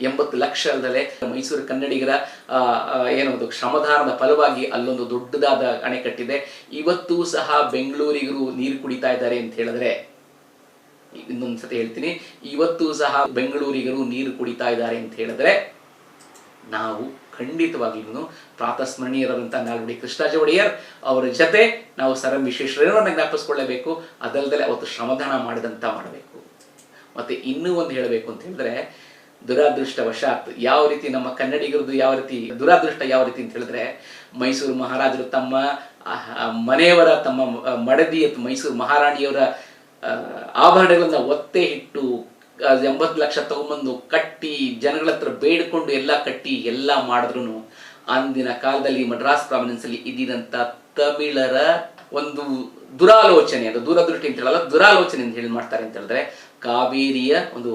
ಎಂಬತ್ತು ಲಕ್ಷದಲ್ಲೇ ಮೈಸೂರು ಕನ್ನಡಿಗರ ಏನೊಂದು ಶ್ರಮದಾನದ ಫಲವಾಗಿ ಅಲ್ಲೊಂದು ದೊಡ್ಡದಾದ ಅಣೆಕಟ್ಟಿದೆ. ಇವತ್ತು ಸಹ ಬೆಂಗಳೂರಿಗರು ನೀರು ಕುಡಿತಾ ಇದ್ದಾರೆ ಅಂತ ಹೇಳಿದ್ರೆ ಇನ್ನೊಂದು ಸತಿ ಹೇಳ್ತೀನಿ. ಇವತ್ತು ಸಹ ಬೆಂಗಳೂರಿಗರು ನೀರು ಕುಡಿತಾ ಇದ್ದಾರೆ ಅಂತ ಹೇಳಿದ್ರೆ ನಾವು ಖಂಡಿತವಾಗ್ಲೂ ಪ್ರಾತಸ್ಮರಣೀಯರಾದಂಥ ನಾಲ್ವಡಿ ಕೃಷ್ಣಾಜ ಒಡೆಯರ್ ಅವರ ಜೊತೆ ನಾವು ಸರ್ ಎಂ ವಿಶ್ವೇಶ್ವರಯ್ಯನವರನ್ನ ಜ್ಞಾಪಿಸ್ಕೊಳ್ಳೇಬೇಕು. ಅದಲ್ಲದೆ ಅವತ್ತು ಶ್ರಮದಾನ ಮಾಡಿದಂತ ಮಾಡಬೇಕು. ಮತ್ತೆ ಇನ್ನೂ ಒಂದು ಹೇಳಬೇಕು ಅಂತ ಹೇಳಿದ್ರೆ ದುರಾದೃಷ್ಟವಶಾತ್ ಯಾವ ರೀತಿ ನಮ್ಮ ಕನ್ನಡಿಗರದ್ದು ಯಾವ ರೀತಿ ದುರಾದೃಷ್ಟ ಯಾವ ರೀತಿ ಅಂತ ಹೇಳಿದ್ರೆ ಮೈಸೂರು ಮಹಾರಾಜರು ತಮ್ಮ ಮನೆಯವರ ತಮ್ಮ ಮಡದಿ ಮಡದಿಯ ಮೈಸೂರು ಮಹಾರಾಣಿಯವರ ಆಭರಣಗಳನ್ನ ಒತ್ತೆ ಇಟ್ಟು ಎಂಬತ್ತು ಲಕ್ಷ ತಗೊಂಬಂದು ಕಟ್ಟಿ, ಜನಗಳ ಹತ್ರ ಬೇಡ್ಕೊಂಡು ಎಲ್ಲ ಕಟ್ಟಿ ಎಲ್ಲ ಮಾಡಿದ್ರು ಅಂದಿನ ಕಾಲದಲ್ಲಿ ಮಡ್ರಾಸ್ ಪ್ರಾವಿನೆನ್ಸ್ ಅಲ್ಲಿ ಇದ್ದಿದಂತ ತಮಿಳರ ಒಂದು ದುರಾಲೋಚನೆ, ಅದು ದೂರದೃಷ್ಟಿ ಅಂತ ಹೇಳಲ್ಲ, ದುರಾಲೋಚನೆ ಅಂತ ಹೇಳಿ ಮಾಡ್ತಾರೆ ಅಂತ ಹೇಳಿದ್ರೆ, ಕಾವೇರಿಯ ಒಂದು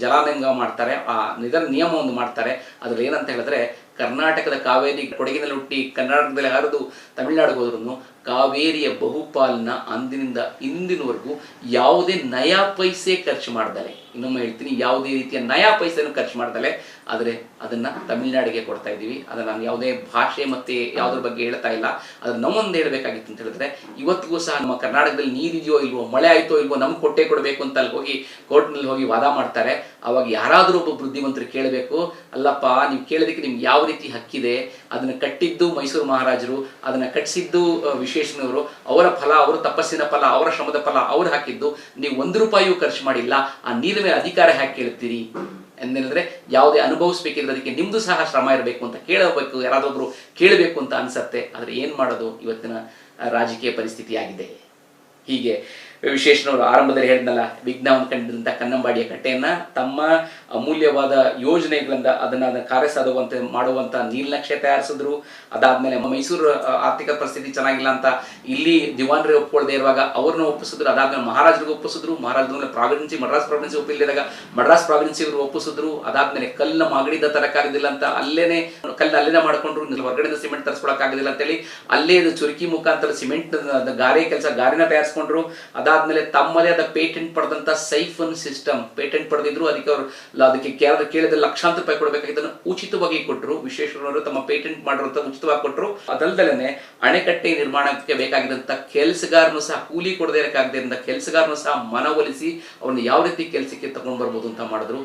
ಜಲಾನಂಗ ಮಾಡ್ತಾರೆ, ಆ ನಿಧನ ನಿಯಮ ಒಂದು ಮಾಡ್ತಾರೆ. ಅದ್ರಲ್ಲಿ ಏನಂತ ಹೇಳಿದ್ರೆ ಕರ್ನಾಟಕದ ಕಾವೇರಿ ಕೊಡಗಿನಲ್ಲಿ ಹುಟ್ಟಿ ಕರ್ನಾಟಕದಲ್ಲಿ ಹರಿದು ತಮಿಳುನಾಡಿಗೆ ಹೋದ್ರು ಕಾವೇರಿಯ ಬಹುಪಾಲನ ಅಂದಿನಿಂದ ಇಂದಿನವರೆಗೂ ಯಾವುದೇ ನಯಾ ಪೈಸೆ ಖರ್ಚು ಮಾಡ್ದಲೆ. ಇನ್ನೊಮ್ಮೆ ಹೇಳ್ತೀನಿ, ಯಾವುದೇ ರೀತಿಯ ನಯಾ ಪೈಸೆಯನ್ನು ಖರ್ಚು ಮಾಡ್ದಲೆ. ಆದರೆ ಅದನ್ನ ತಮಿಳ್ನಾಡಿಗೆ ಕೊಡ್ತಾ ಇದ್ದೀವಿ. ಅದನ್ನ ನಾನು ಯಾವುದೇ ಭಾಷೆ ಮತ್ತೆ ಯಾವ್ದ್ರ ಬಗ್ಗೆ ಹೇಳ್ತಾ ಇಲ್ಲ. ಅದ್ರ ನಮ್ಮೊಂದು ಹೇಳ್ಬೇಕಾಗಿತ್ತು ಅಂತ ಹೇಳಿದ್ರೆ, ಇವತ್ತಿಗೂ ಸಹ ನಮ್ಮ ಕರ್ನಾಟಕದಲ್ಲಿ ನೀರಿದೆಯೋ ಇಲ್ವೋ, ಮಳೆ ಆಯ್ತೋ ಇಲ್ವೋ, ನಮ್ಗೆ ಕೊಟ್ಟೆ ಕೊಡಬೇಕು ಅಂತ ಅಲ್ಲಿ ಹೋಗಿ ಕೋರ್ಟ್ನಲ್ಲಿ ಹೋಗಿ ವಾದ ಮಾಡ್ತಾರೆ. ಅವಾಗ ಯಾರಾದರೂ ಒಬ್ಬ ಬುದ್ಧಿವಂತರು ಕೇಳಬೇಕು, ಅಲ್ಲಪ್ಪ, ನೀವು ಕೇಳೋದಕ್ಕೆ ನಿಮ್ಗೆ ಯಾವ ರೀತಿ ಹಕ್ಕಿದೆ? ಅದನ್ನ ಕಟ್ಟಿದ್ದು ಮೈಸೂರು ಮಹಾರಾಜರು, ಅದನ್ನ ಕಟ್ಟಿಸಿದ್ದು ವಿಶೇಷನವರು ಅವರ ಫಲ, ಅವರ ತಪಸ್ಸಿನ ಫಲ, ಅವರ ಶ್ರಮದ ಫಲ ಅವ್ರು ಹಾಕಿದ್ದು. ನೀವು ಒಂದು ರೂಪಾಯಿಯೂ ಖರ್ಚು ಮಾಡಿಲ್ಲ. ಆ ನೀರಿನ ಅಧಿಕಾರ ಹ್ಯಾಕ್ ಕೇಳ್ತೀರಿ ಎಂದೇಳಿದ್ರೆ ಯಾವುದೇ ಅನುಭವಿಸ್ಬೇಕಿದ್ರೆ ಅದಕ್ಕೆ ನಿಮ್ದು ಸಹ ಶ್ರಮ ಇರಬೇಕು ಅಂತ ಕೇಳಬೇಕು, ಯಾರಾದೊಬ್ರು ಕೇಳಬೇಕು ಅಂತ ಅನ್ಸತ್ತೆ. ಆದ್ರೆ ಏನ್ ಮಾಡೋದು? ಇವತ್ತಿನ ರಾಜಕೀಯ ಪರಿಸ್ಥಿತಿ ಆಗಿದೆ ಹೀಗೆ ವಿಶೇಷನವರು ಆರಂಭದಲ್ಲಿ ಹೇಳಿದ್ನಲ್ಲ ವಿಜ್ಞಾನ ಕಂಡಿದ್ದಂಥ ಕನ್ನಂಬಾಡಿಯ ಕಟ್ಟೆಯನ್ನ, ತಮ್ಮ ಅಮೂಲ್ಯವಾದ ಯೋಜನೆಗಳಿಂದ ಅದನ್ನ ಅದನ್ನ ಕಾರ್ಯಸಾಧುವಂತೆ ಮಾಡುವಂತ ನೀಲನಕ್ಷೆ ತಯಾರಿಸಿದ್ರು. ಅದಾದ್ಮೇಲೆ ಮೈಸೂರು ಆರ್ಥಿಕ ಪರಿಸ್ಥಿತಿ ಚೆನ್ನಾಗಿಲ್ಲ ಅಂತ ಇಲ್ಲಿ ದಿವಾನರೇ ಒಪ್ಪಿಕೊಳ್ಳದೆ ಇರುವಾಗ ಅವ್ರನ್ನ ಒಪ್ಪಿಸಿದ್ರು, ಅದಾದ್ಮೇಲೆ ಮಹಾರಾಜರಿಗೆ ಒಪ್ಪಿಸಿದ್ರು. ಮಹಾರಾಜರ ಪ್ರಾವಿಡೆನ್ಸಿ ಮಡ್ರಾಸ್ ಪ್ರಾವಿಡೆನ್ಸಿ ಒಪ್ಪಿಲ್ಲದಾಗ ಮಡ್ರಾಸ್ ಪ್ರಾವಿಡೆನ್ಸಿ ಅವರು ಒಪ್ಪಿಸಿದ್ರು. ಅದಾದ್ಮೇಲೆ ಕಲ್ಲಿನ ಮಾಗಡಿದ ತರಕಾರಿದಿಲ್ಲ ಅಂತ ಅಲ್ಲೇನೆ, ಕಲ್ಲು ಅಲ್ಲೇನೆ ಮಾಡ್ಕೊಂಡ್ರು. ಹೊರಗಡೆ ಹೊರಗಡೆಯಿಂದ ಸಿಮೆಂಟ್ ತರಿಸ್ಕೊಳಕ್ ಅಂತ ಹೇಳಿ ಅಲ್ಲೇ ಚುರುಕಿ ಮುಖಾಂತರ ಸಿಮೆಂಟ್ ಗಾರೆ ಕೆಲಸ, ಗಾರಿನ ತಯಾರಿಸ್ಕೊಂಡ್ರು. ಅದಾದ್ಮೇಲೆ ತಮ್ಮದೇ ಆದ ಪೇಟೆಂಟ್ ಪಡೆದಂತ ಸೈಫನ್ ಸಿಸ್ಟಮ್, ಪೇಟೆಂಟ್ ಪಡೆದಿದ್ರು ಅದಕ್ಕೆ ಅವರು ಅದಕ್ಕೆ ಕೇಳಿದ ಲಕ್ಷಾಂತರ ರೂಪಾಯಿ ಕೊಡಬೇಕಾಗಿದ್ದನ್ನು ಉಚಿತವಾಗಿ ಕೊಟ್ಟರು ವಿಶ್ವೇಶ್ವರವರು ತಮ್ಮ ಪೇಟೆಂಟ್ ಮಾಡಿರುವಂತ ಉಚಿತವಾಗಿ ಕೊಟ್ಟರು ಅದಲ್ದಲೇ ಅಣೆಕಟ್ಟೆ ನಿರ್ಮಾಣಕ್ಕೆ ಬೇಕಾಗಿದ್ದಂತ ಕೆಲಸಗಾರನು ಸಹ ಕೂಲಿ ಕೊಡದೇ ಇರಕ್ಕಾಗದೇ ಕೆಲಸಗಾರನು ಸಹ ಮನವೊಲಿಸಿ ಅವನು ಯಾವ ರೀತಿ ಕೆಲಸಕ್ಕೆ ತಗೊಂಡ್ ಬರ್ಬೋದು ಅಂತ ಮಾಡಿದ್ರು.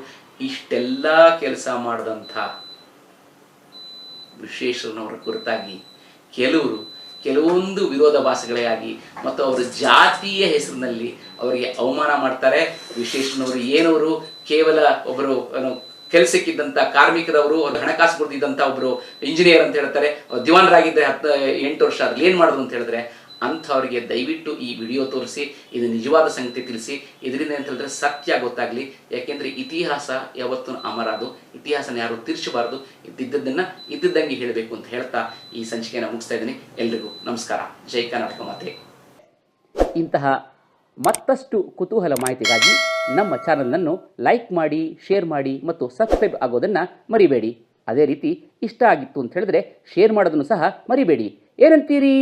ಇಷ್ಟೆಲ್ಲ ಕೆಲಸ ಮಾಡಿದಂಥ ವಿಶ್ವೇಶ್ವರನವರ ಕುರಿತಾಗಿ ಕೆಲವರು ಕೆಲವೊಂದು ವಿರೋಧಾಭಾಸಗಳೇ ಆಗಿ ಮತ್ತು ಅವರ ಜಾತಿಯ ಹೆಸರಿನಲ್ಲಿ ಅವರಿಗೆ ಅವಮಾನ ಮಾಡ್ತಾರೆ. ವಿಶೇಷನವರು ಏನವರು? ಕೇವಲ ಒಬ್ಬರು ಕೆಲಸಕ್ಕಿದ್ದಂಥ ಕಾರ್ಮಿಕರವರು ಅವ್ರು ಹಣಕಾಸು ಕೊಡ್ತಿದ್ದಂಥ ಒಬ್ಬರು ಇಂಜಿನಿಯರ್ ಅಂತ ಹೇಳ್ತಾರೆ. ದಿವಾನರಾಗಿದ್ದರೆ ಹತ್ತು, ಎಂಟು ವರ್ಷ ಅದ್ರಲ್ಲಿ ಏನು ಮಾಡೋದು ಅಂತ ಹೇಳಿದ್ರೆ ಅಂಥವ್ರಿಗೆ ದಯವಿಟ್ಟು ಈ ವಿಡಿಯೋ ತೋರಿಸಿ, ಇದು ನಿಜವಾದ ಸಂಗತಿ ತಿಳಿಸಿ. ಇದರಿಂದ ಅಂತ ಹೇಳಿದ್ರೆ ಸತ್ಯ ಗೊತ್ತಾಗಲಿ. ಯಾಕೆಂದ್ರೆ ಇತಿಹಾಸ ಯಾವತ್ತೂ ಅಮರ ಅದು ಇತಿಹಾಸನ ಯಾರು ತಿರ್ಚಬಾರ್ದು ಇದ್ದಿದ್ದನ್ನ ಇದ್ದಿದ್ದಂಗೆ ಹೇಳಬೇಕು ಅಂತ ಹೇಳ್ತಾ ಈ ಸಂಚಿಕೆಯನ್ನು ಮುಗಿಸ್ತಾ ಇದ್ದೀನಿ. ಎಲ್ರಿಗೂ ನಮಸ್ಕಾರ. ಜೈ ಕರ್ನಾಟಕ ಮಾತೆ. ಇಂತಹ ಮತ್ತಷ್ಟು ಕುತೂಹಲ ಮಾಹಿತಿಗಾಗಿ ನಮ್ಮ ಚಾನಲನ್ನು ಲೈಕ್ ಮಾಡಿ, ಶೇರ್ ಮಾಡಿ ಮತ್ತು ಸಬ್ಸ್ಕ್ರೈಬ್ ಆಗೋದನ್ನು ಮರಿಬೇಡಿ. ಅದೇ ರೀತಿ ಇಷ್ಟ ಆಗಿತ್ತು ಅಂತ ಹೇಳಿದ್ರೆ ಶೇರ್ ಮಾಡೋದನ್ನು ಸಹ ಮರಿಬೇಡಿ. ಏನಂತೀರಿ?